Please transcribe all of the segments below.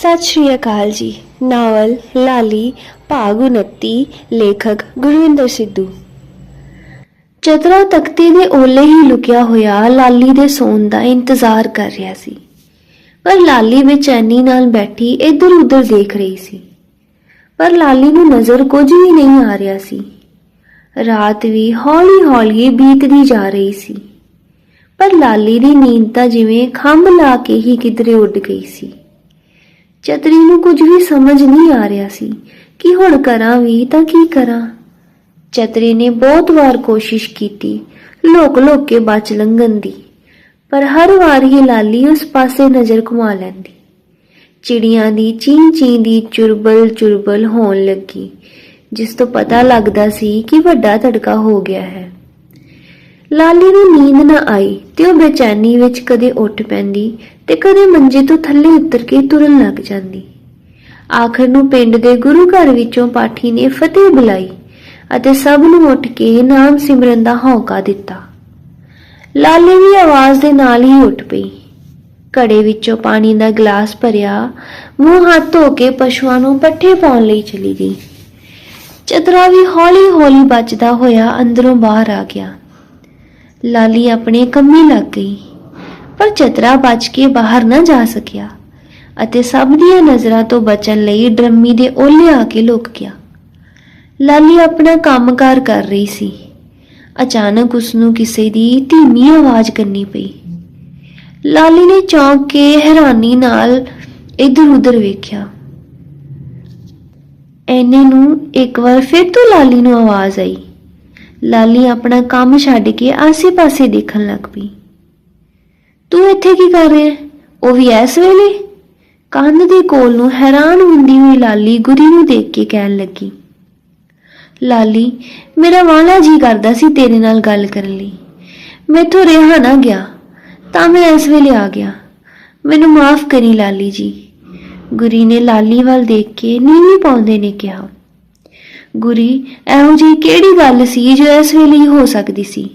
ਸਤਿ ਸ਼੍ਰੀ ਅਕਾਲ ਜੀ। ਨਾਵਲ, ਲਾਲੀ, ਭਾਗ 29 ਲੇਖਕ ਗੁਰਵਿੰਦਰ ਸਿੱਧੂ। ਚਤਰਾ ਤਖਤੀ ਦੇ ਓਲੇ ਹੀ ਲੁਕਿਆ ਹੋਇਆ ਲਾਲੀ ਦੇ ਸੌਣ ਦਾ ਇੰਤਜ਼ਾਰ ਕਰ ਰਿਹਾ ਸੀ। ਪਰ ਲਾਲੀ ਬੇਚੈਨੀ ਨਾਲ ਬੈਠੀ ਇੱਧਰ ਉੱਧਰ ਦੇਖ ਰਹੀ ਸੀ। ਪਰ ਲਾਲੀ ਨੂੰ ਨਜ਼ਰ ਕੁਝ ਵੀ ਨਹੀਂ ਆ ਰਿਹਾ ਸੀ। ਰਾਤ ਵੀ ਹੌਲੀ-ਹੌਲੀ ਬੀਤਦੀ ਜਾ ਰਹੀ ਸੀ। ਪਰ ਲਾਲੀ ਦੀ ਨੀਂਦ ਤਾਂ ਜਿਵੇਂ ਖੰਭ ਲਾ ਕੇ ਹੀ ਕਿਧਰੇ ਉੱਡ ਗਈ ਸੀ। ਚਤਰੀ ਨੂੰ ਕੁਝ ਵੀ ਸਮਝ ਨਹੀਂ ਆ ਰਿਹਾ ਸੀ। ਕਿ ਹੁਣ ਕਰਾਂ ਵੀ, ਤਾਂ ਕੀ ਕਰਾਂ? ਚਤਰੀ ਨੇ ਬਹੁਤ ਵਾਰ ਕੋਸ਼ਿਸ਼ ਕੀਤੀ ਲੋਕ ਲੋਕ ਕੇ ਬਚ ਲੰਘਣ ਦੀ, ਪਰ ਹਰ ਵਾਰ ਹੀ ਲਾਲੀ ਉਸ ਪਾਸੇ ਨਜ਼ਰ ਘੁਮਾ ਲੈਂਦੀ। ਚਿੜੀਆਂ ਦੀ ਚੀਂ ਚੀਂ ਦੀ ਚੁਰਬਲ ਚੁਰਬਲ ਹੋਣ ਲੱਗੀ, ਜਿਸ ਤੋਂ ਪਤਾ ਲੱਗਦਾ ਸੀ ਕਿ ਵੱਡਾ ਧੜਕਾ ਹੋ ਗਿਆ ਹੈ। ਲਾਲੀ ਨੂੰ ਨੀਂਦ ਨਾ ਆਈ ਤੇ ਉਹ ਬੇਚੈਨੀ ਵਿੱਚ ਕਦੇ ਉੱਠ ਪੈਂਦੀ ਤੇ ਕਦੇ ਮੰਜੇ ਤੋਂ ਥੱਲੇ ਉਤਰ ਕੇ ਤੁਰਨ ਲੱਗ ਜਾਂਦੀ। ਆਖਰ ਨੂੰ ਪਿੰਡ ਦੇ ਗੁਰੂ ਘਰ ਵਿੱਚੋਂ ਪਾਠੀ ਨੇ ਫਤਿਹ ਬੁਲਾਈ ਅਤੇ ਸਭ ਨੂੰ ਉੱਠ ਕੇ ਨਾਮ ਸਿਮਰਨ ਦਾ ਹੌਕਾ ਦਿੱਤਾ। ਲਾਲੀ ਵੀ ਆਵਾਜ਼ ਦੇ ਨਾਲ ਹੀ ਉੱਠ ਪਈ। ਘੜੇ ਵਿੱਚੋਂ ਪਾਣੀ ਦਾ ਗਲਾਸ ਭਰਿਆ, ਮੂੰਹ ਹੱਥ ਧੋ ਕੇ ਪਸ਼ੂਆਂ ਨੂੰ ਪੱਠੇ ਪਾਉਣ ਲਈ ਚਲੀ ਗਈ। ਚਤਰਾ ਵੀ ਹੌਲੀ-ਹੌਲੀ ਬਚਦਾ ਹੋਇਆ ਅੰਦਰੋਂ ਬਾਹਰ ਆ ਗਿਆ। ਲਾਲੀ ਆਪਣੇ ਕੰਮੇ ਲੱਗ ਗਈ, ਪਰ ਚਤਰਾ ਬਚ ਕੇ ਬਾਹਰ ਨਾ ਜਾ ਸਕਿਆ ਅਤੇ ਸਭ ਦੀਆਂ ਨਜ਼ਰਾਂ ਤੋਂ ਬਚਣ ਲਈ ਡਰਮੀ ਦੇ ਓਲੇ ਆ ਕੇ ਲੁਕ ਗਿਆ। ਲਾਲੀ ਆਪਣਾ ਕੰਮਕਾਰ ਕਰ ਰਹੀ ਸੀ। ਅਚਾਨਕ ਉਸ ਨੂੰ ਕਿਸੇ ਦੀ ਧੀਮੀ ਆਵਾਜ਼ ਕਰਨੀ ਪਈ। ਲਾਲੀ ਨੇ ਚੌਂਕ ਕੇ ਹੈਰਾਨੀ ਨਾਲ ਇੱਧਰ-ਉੱਧਰ ਵੇਖਿਆ। ਐਨੇ ਨੂੰ ਇੱਕ ਵਾਰ ਫਿਰ ਤੋਂ ਲਾਲੀ ਨੂੰ ਆਵਾਜ਼ ਆਈ। ਲਾਲੀ ਆਪਣਾ ਕੰਮ ਛੱਡ ਕੇ ਆਸੇ-ਪਾਸੇ ਦੇਖਣ ਲੱਗ ਪਈ। ਤੂੰ ਇੱਥੇ ਕੀ ਕਰ ਰਿਹਾ ਉਹ ਵੀ ਐਸ ਵੇਲੇ? ਕੰਧ ਦੇ ਕੋਲ ਨੂੰ ਹੈਰਾਨ ਹੁੰਦੀ ਹੋਈ ਲਾਲੀ ਗੁਰੀ ਨੂੰ ਦੇਖ ਕੇ ਕਹਿਣ ਲੱਗੀ। ਲਾਲੀ, ਮੇਰਾ ਵਾਲਾ ਜੀ ਕਰਦਾ ਸੀ ਤੇਰੇ ਨਾਲ ਗੱਲ ਕਰਨ ਲਈ। ਮੈਥੋਂ ਰਿਹਾ ਨਾ ਗਿਆ, ਤਾਂ ਮੈਂ ਇਸ ਵੇਲੇ ਆ ਗਿਆ। ਮੈਨੂੰ ਮਾਫ ਕਰੀ ਲਾਲੀ ਜੀ। ਗੁਰੀ ਨੇ ਲਾਲੀ ਵੱਲ ਦੇਖ ਕੇ ਨੀਵੀਂ ਪਾਉਂਦੇ ਨੇ ਕਿਹਾ। ਗੁਰੀ, ਇਹੋ ਜੀ ਕਿਹੜੀ ਗੱਲ ਸੀ ਜੋ ਇਸ ਵੇਲੇ ਹੀ ਹੋ ਸਕਦੀ ਸੀ?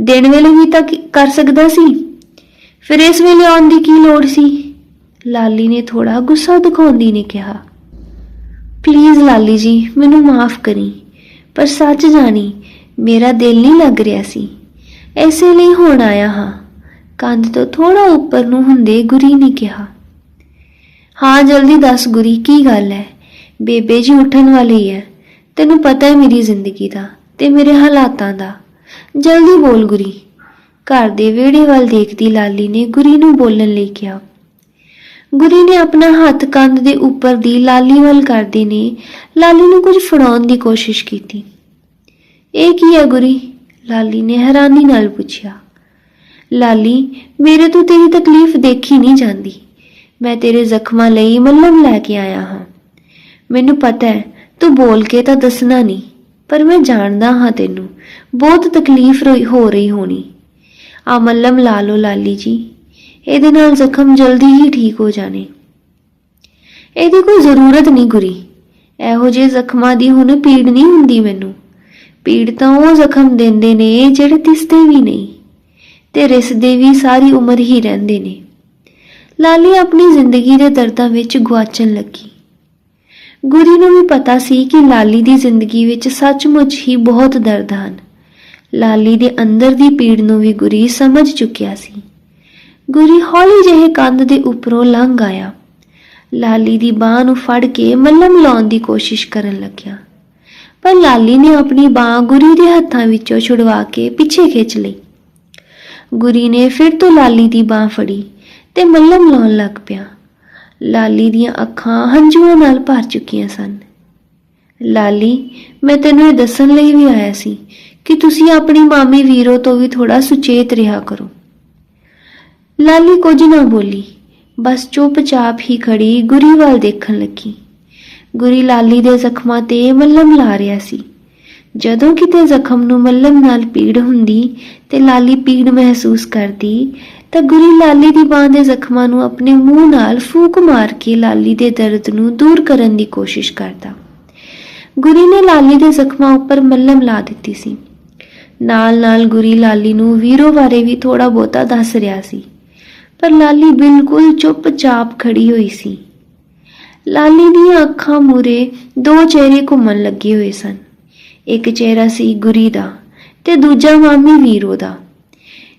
ਦਿਨ ਵੇਲੇ ਵੀ ਤਾਂ ਕੀ- ਕਰ ਸਕਦਾ ਸੀ? ਫਿਰ ਇਸ ਵੇਲੇ ਆਉਣ ਦੀ ਕੀ ਲੋੜ ਸੀ? ਲਾਲੀ ਨੇ ਥੋੜਾ ਗੁੱਸਾ ਦਿਖਾਉਂਦੀ ਨੇ ਕਿਹਾ ਪਲੀਜ਼ ਲਾਲੀ ਜੀ, ਮੈਨੂੰ ਮਾਫ ਕਰੀ, ਪਰ ਸੱਚ ਜਾਣੀ, ਮੇਰਾ ਦਿਲ ਨਹੀਂ ਲੱਗ ਰਿਹਾ ਸੀ। ਐਸੇ ਲਈ ਹੁਣ ਆਇਆ ਹਾਂ। ਕੰਧ ਤੋਂ ਥੋੜਾ ਉੱਪਰ ਨੂੰ ਹੁੰਦੇ ਗੁਰੀ ਨੇ ਕਿਹਾ, ਹਾਂ, ਜਲਦੀ ਦੱਸ ਗੁਰੀ, ਕੀ ਗੱਲ ਹੈ? ਬੇਬੇ ਜੀ ਉੱਠਣ ਵਾਲੀ ਹੈ। ਤੈਨੂੰ ਪਤਾ ਹੈ ਮੇਰੀ ਜ਼ਿੰਦਗੀ ਦਾ ਤੇ ਮੇਰੇ ਹਾਲਾਤਾਂ ਦਾ। ਜਲਦੀ ਬੋਲ ਗੁਰੀ। ਘਰ ਦੇ ਵਿਹੜੇ ਵੱਲ ਦੇਖਦੀ ਲਾਲੀ ਨੇ ਗੁਰੀ ਨੂੰ ਬੋਲਣ ਲਈ ਕਿਹਾ। ਗੁਰੀ ਨੇ ਆਪਣਾ ਹੱਥ ਕੰਧ ਦੇ ਉੱਪਰ ਦੀ ਲਾਲੀ ਵੱਲ ਕਰਦੇ ਨੇ, ਲਾਲੀ ਨੂੰ ਕੁਝ ਫੜਾਉਣ ਦੀ ਕੋਸ਼ਿਸ਼ ਕੀਤੀ। ਇਹ ਕੀ ਹੈ ਗੁਰੀ? ਲਾਲੀ ਨੇ ਹੈਰਾਨੀ ਨਾਲ ਪੁੱਛਿਆ। ਲਾਲੀ, ਮੇਰੇ ਤੋਂ ਤੇਰੀ ਤਕਲੀਫ ਦੇਖੀ ਨਹੀਂ ਜਾਂਦੀ। ਮੈਂ ਤੇਰੇ ਜ਼ਖਮਾਂ ਲਈ ਮੱਲਮ ਲੈ ਕੇ ਆਇਆ ਹਾਂ। ਮੈਨੂੰ ਪਤਾ ਹੈ ਤੂੰ ਬੋਲ ਕੇ ਤਾਂ ਦੱਸਣਾ ਨਹੀਂ, ਪਰ ਮੈਂ ਜਾਣਦਾ ਹਾਂ ਤੈਨੂੰ, ਬਹੁਤ ਤਕਲੀਫ ਰੋਈ- ਹੋ ਰਹੀ ਹੋਣੀ। ਆ ਮੱਲਮ ਲਾ ਲਓ ਲਾਲੀ ਜੀ, ਇਹਦੇ ਨਾਲ ਜ਼ਖਮ ਜਲਦੀ ਹੀ ਠੀਕ ਹੋ ਜਾਣੇ। ਇਹਦੀ ਕੋਈ ਜ਼ਰੂਰਤ ਨਹੀਂ ਗੁਰੀ, ਇਹੋ ਜਿਹੇ ਜ਼ਖਮਾਂ ਦੀ ਹੁਣ ਪੀੜ ਨਹੀਂ ਹੁੰਦੀ ਮੈਨੂੰ। ਪੀੜ ਤਾਂ ਉਹ ਜ਼ਖਮ ਦਿੰਦੇ ਨੇ ਜਿਹੜੇ ਤਿਸਦੇ ਵੀ ਨਹੀਂ, ਤੇ ਰਿਸਦੇ ਵੀ ਸਾਰੀ ਉਮਰ ਹੀ ਰਹਿੰਦੇ ਨੇ। ਲਾਲੀ ਆਪਣੀ ਜ਼ਿੰਦਗੀ ਦੇ ਦਰਦਾਂ ਵਿੱਚ ਗੁਆਚਣ ਲੱਗੀ। ਗੁਰੀ ਨੂੰ ਵੀ ਪਤਾ ਸੀ ਕਿ ਲਾਲੀ ਦੀ ਜ਼ਿੰਦਗੀ ਵਿੱਚ ਸੱਚਮੁੱਚ ਹੀ ਬਹੁਤ ਦਰਦ ਹਨ। ਲਾਲੀ ਦੇ ਅੰਦਰ ਦੀ ਪੀੜ ਨੂੰ ਵੀ ਗੁਰੀ ਸਮਝ ਚੁੱਕਿਆ ਸੀ। ਗੁਰੀ ਹੌਲੀ ਜਿਹੇ ਕੰਧ ਦੇ ਉੱਪਰੋਂ ਲੰਘ ਆਇਆ। ਲਾਲੀ ਦੀ ਬਾਹ ਨੂੰ ਫੜ ਕੇ ਮੱਲਮ ਲਾਉਣ ਦੀ ਕੋਸ਼ਿਸ਼ ਕਰਨ ਲੱਗਿਆ। ਪਰ ਲਾਲੀ ਨੇ ਆਪਣੀ ਬਾਹ ਗੁਰੀ ਦੇ ਹੱਥਾਂ ਵਿੱਚੋਂ ਛੁਡਵਾ ਕੇ ਪਿੱਛੇ ਖਿੱਚ ਲਈ। ਗੁਰੀ ਨੇ ਫਿਰ ਤੋਂ ਲਾਲੀ ਦੀ ਬਾਹ ਫੜੀ ਤੇ ਮੱਲਮ ਲਾਉਣ ਲੱਗ ਪਿਆ। ਲਾਲੀ ਦੀਆਂ ਅੱਖਾਂ ਹੰਝੂਆਂ ਨਾਲ ਭਰ ਚੁੱਕੀਆਂ ਸਨ। ਲਾਲੀ, ਮੈਂ ਤੈਨੂੰ ਇਹ ਦੱਸਣ ਲਈ ਵੀ ਆਇਆ ਸੀ ਕਿ ਤੁਸੀਂ ਆਪਣੀ ਮਾਮੀ ਵੀਰੋ ਤੋਂ ਵੀ ਥੋੜਾ ਸੁਚੇਤ ਰਿਹਾ ਕਰੋ। ਲਾਲੀ ਕੁਝ ਨਾ ਬੋਲੀ, ਬਸ ਚੁੱਪਚਾਪ ਹੀ ਖੜੀ ਗੁਰੀ ਵੱਲ ਦੇਖਣ ਲੱਗੀ। ਗੁਰੀ ਲਾਲੀ ਦੇ ਜ਼ਖਮਾਂ ਤੇ ਮੱਲਮ ਲਾ ਰਿਹਾ ਸੀ। ਜਦੋਂ ਕਿਤੇ ਜ਼ਖਮ ਨੂੰ ਮੱਲਮ ਨਾਲ ਪੀੜ ਹੁੰਦੀ ਤੇ ਲਾਲੀ ਪੀੜ ਮਹਿਸੂਸ ਕਰਦੀ ਤਾਂ ਗੁਰੀ ਲਾਲੀ ਦੀ ਬਾਹ ਦੇ ਜ਼ਖਮਾਂ ਨੂੰ ਆਪਣੇ ਮੂੰਹ ਨਾਲ ਫੂਕ ਮਾਰ ਕੇ ਲਾਲੀ ਦੇ ਦਰਦ ਨੂੰ ਦੂਰ ਕਰਨ ਦੀ ਕੋਸ਼ਿਸ਼ ਕਰਦਾ। ਗੁਰੀ ਨੇ ਲਾਲੀ ਦੇ ਜ਼ਖਮਾਂ ਉੱਪਰ ਮੱਲਮ ਲਾ ਦਿੱਤੀ ਸੀ। ਨਾਲ-ਨਾਲ ਗੁਰੀ ਲਾਲੀ ਨੂੰ ਵੀਰੋ ਬਾਰੇ ਵੀ ਥੋੜਾ ਬਹੁਤਾ ਦੱਸ ਰਿਹਾ ਸੀ। ਪਰ ਲਾਲੀ ਬਿਲਕੁਲ ਚੁੱਪਚਾਪ ਖੜੀ ਹੋਈ ਸੀ। ਲਾਲੀ ਦੀਆਂ ਅੱਖਾਂ ਮੂਰੇ ਦੋ ਚਿਹਰੇ ਘੁੰਮਣ ਲੱਗੇ ਹੋਏ ਸਨ। ਇੱਕ ਚਿਹਰਾ ਸੀ ਗੁਰੀ ਦਾ ਤੇ ਦੂਜਾ ਮਾਮੀ ਵੀਰੋ ਦਾ।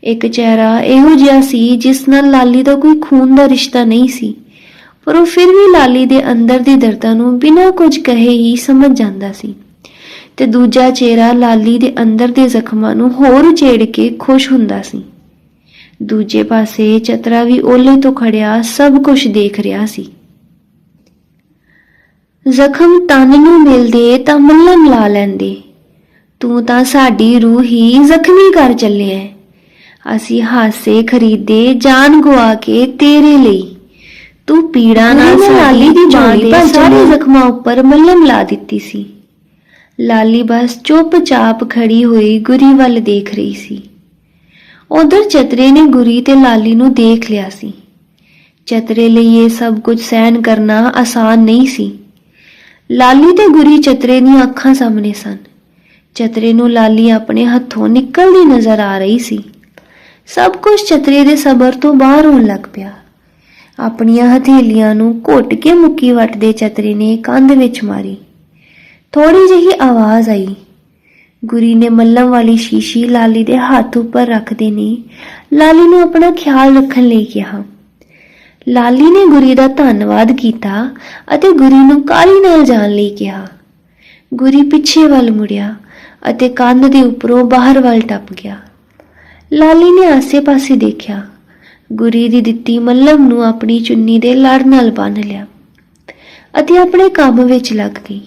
ਇੱਕ ਚਿਹਰਾ ਇਹੋ ਜਿਹਾ ਸੀ ਜਿਸ ਨਾਲ ਲਾਲੀ ਦਾ ਕੋਈ ਖੂਨ ਦਾ ਰਿਸ਼ਤਾ ਨਹੀਂ ਸੀ। ਪਰ ਉਹ ਫਿਰ ਵੀ ਲਾਲੀ ਦੇ ਅੰਦਰ ਦੀ ਦਰਦਾਂ ਨੂੰ ਬਿਨਾਂ ਕੁਝ ਕਹੇ ਹੀ ਸਮਝ ਜਾਂਦਾ ਸੀ। ਤੇ ਦੂਜਾ ਚਿਹਰਾ ਲਾਲੀ ਦੇ ਅੰਦਰ ਦੇ ਜ਼ਖਮਾਂ ਨੂੰ ਹੋਰ ਉਚੇੜ ਕੇ ਖੁਸ਼ ਹੁੰਦਾ ਸੀ। ਦੂਜੇ ਪਾਸੇ ਚਤਰਾ ਵੀ ਓਲੇ ਤੋਂ ਖੜਿਆ ਸਭ ਕੁਝ ਦੇਖ ਰਿਹਾ ਸੀ। ਜ਼ਖਮ ਤਨ ਨੂੰ ਮਿਲਦੇ ਤਾਂ ਮੱਲਮ ਲਾ ਲੈਂਦੇ। ਤੂੰ ਤਾਂ ਸਾਡੀ ਰੂਹ ਹੀ ਜ਼ਖਮੀ ਕਰ ਚੱਲਿਆ ਹੈ। ਅਸੀਂ ਹਾਸੇ ਖਰੀਦੇ ਜਾਨ ਗਵਾ ਕੇ ਤੇਰੇ ਲਈ। ਤੂੰ ਪੀੜਾ ਨਾਲ ਲਾਲੀ ਦੀ ਬਾਂਹ ਦੇ ਸਾਰੇ ਜ਼ਖਮਾਂ ਉੱਪਰ ਮੱਲਮ ਲਾ ਦਿੱਤੀ ਸੀ। ਲਾਲੀ ਬਸ ਚੁੱਪਚਾਪ ਖੜੀ ਹੋਈ ਗੁਰੀ ਵੱਲ ਦੇਖ ਰਹੀ ਸੀ। ਉਧਰ ਚਤਰੇ ਨੇ ਗੁਰੀ ਤੇ ਲਾਲੀ ਨੂੰ ਦੇਖ ਲਿਆ ਸੀ। ਚਤਰੇ ਲਈ ਇਹ ਸਭ ਕੁਝ ਸਹਿਨ ਕਰਨਾ ਆਸਾਨ ਨਹੀਂ ਸੀ। ਲਾਲੀ ਤੇ ਗੁਰੀ ਚਤਰੇ ਦੀਆਂ ਅੱਖਾਂ ਸਾਹਮਣੇ ਸਨ। ਚਤਰੇ ਨੂੰ ਲਾਲੀ ਆਪਣੇ ਹੱਥੋਂ ਨਿਕਲਦੀ ਨਜ਼ਰ ਆ ਰਹੀ ਸੀ। ਸਭ ਕੁਝ ਚਤਰੇ ਦੇ ਸਬਰ ਤੋਂ ਬਾਹਰ ਹੋਣ ਲੱਗ ਪਿਆ। ਆਪਣੀਆਂ ਹਥੇਲੀਆਂ ਨੂੰ ਘੁੱਟ ਕੇ ਮੁੱਕੀ ਵੱਟਦੇ ਚਤਰੇ ਨੇ ਕੰਧ ਵਿੱਚ ਮਾਰੀ। ਥੋੜੀ ਜਿਹੀ ਆਵਾਜ਼ ਆਈ। ਗੁਰੀ ਨੇ ਮੱਲਮ ਵਾਲੀ ਸ਼ੀਸ਼ੀ ਲਾਲੀ ਦੇ ਹੱਥ ਉੱਪਰ ਰੱਖਦੇ ਨੇ, ਲਾਲੀ ਨੂੰ ਆਪਣਾ ਖਿਆਲ ਰੱਖਣ ਲਈ ਕਿਹਾ। ਲਾਲੀ ਨੇ ਗੁਰੀ ਦਾ ਧੰਨਵਾਦ ਕੀਤਾ ਅਤੇ ਗੁਰੀ ਨੂੰ ਕਾਲੀ ਨਾਲ ਜਾਣ ਲਈ ਕਿਹਾ। ਗੁਰੀ ਪਿੱਛੇ ਵੱਲ ਮੁੜਿਆ ਅਤੇ ਕੰਧ ਦੇ ਉੱਪਰੋਂ ਬਾਹਰ ਵੱਲ ਟੱਪ ਗਿਆ। ਲਾਲੀ ਨੇ ਆਸੇ-ਪਾਸੇ ਦੇਖਿਆ। ਗੁਰੀ ਦੀ ਦਿੱਤੀ ਮੱਲਮ ਨੂੰ ਆਪਣੀ ਚੁੰਨੀ ਦੇ ਲੜ ਨਾਲ ਬੰਨ੍ਹ ਲਿਆ ਅਤੇ ਆਪਣੇ ਕੰਮ ਵਿੱਚ ਲੱਗ ਗਈ।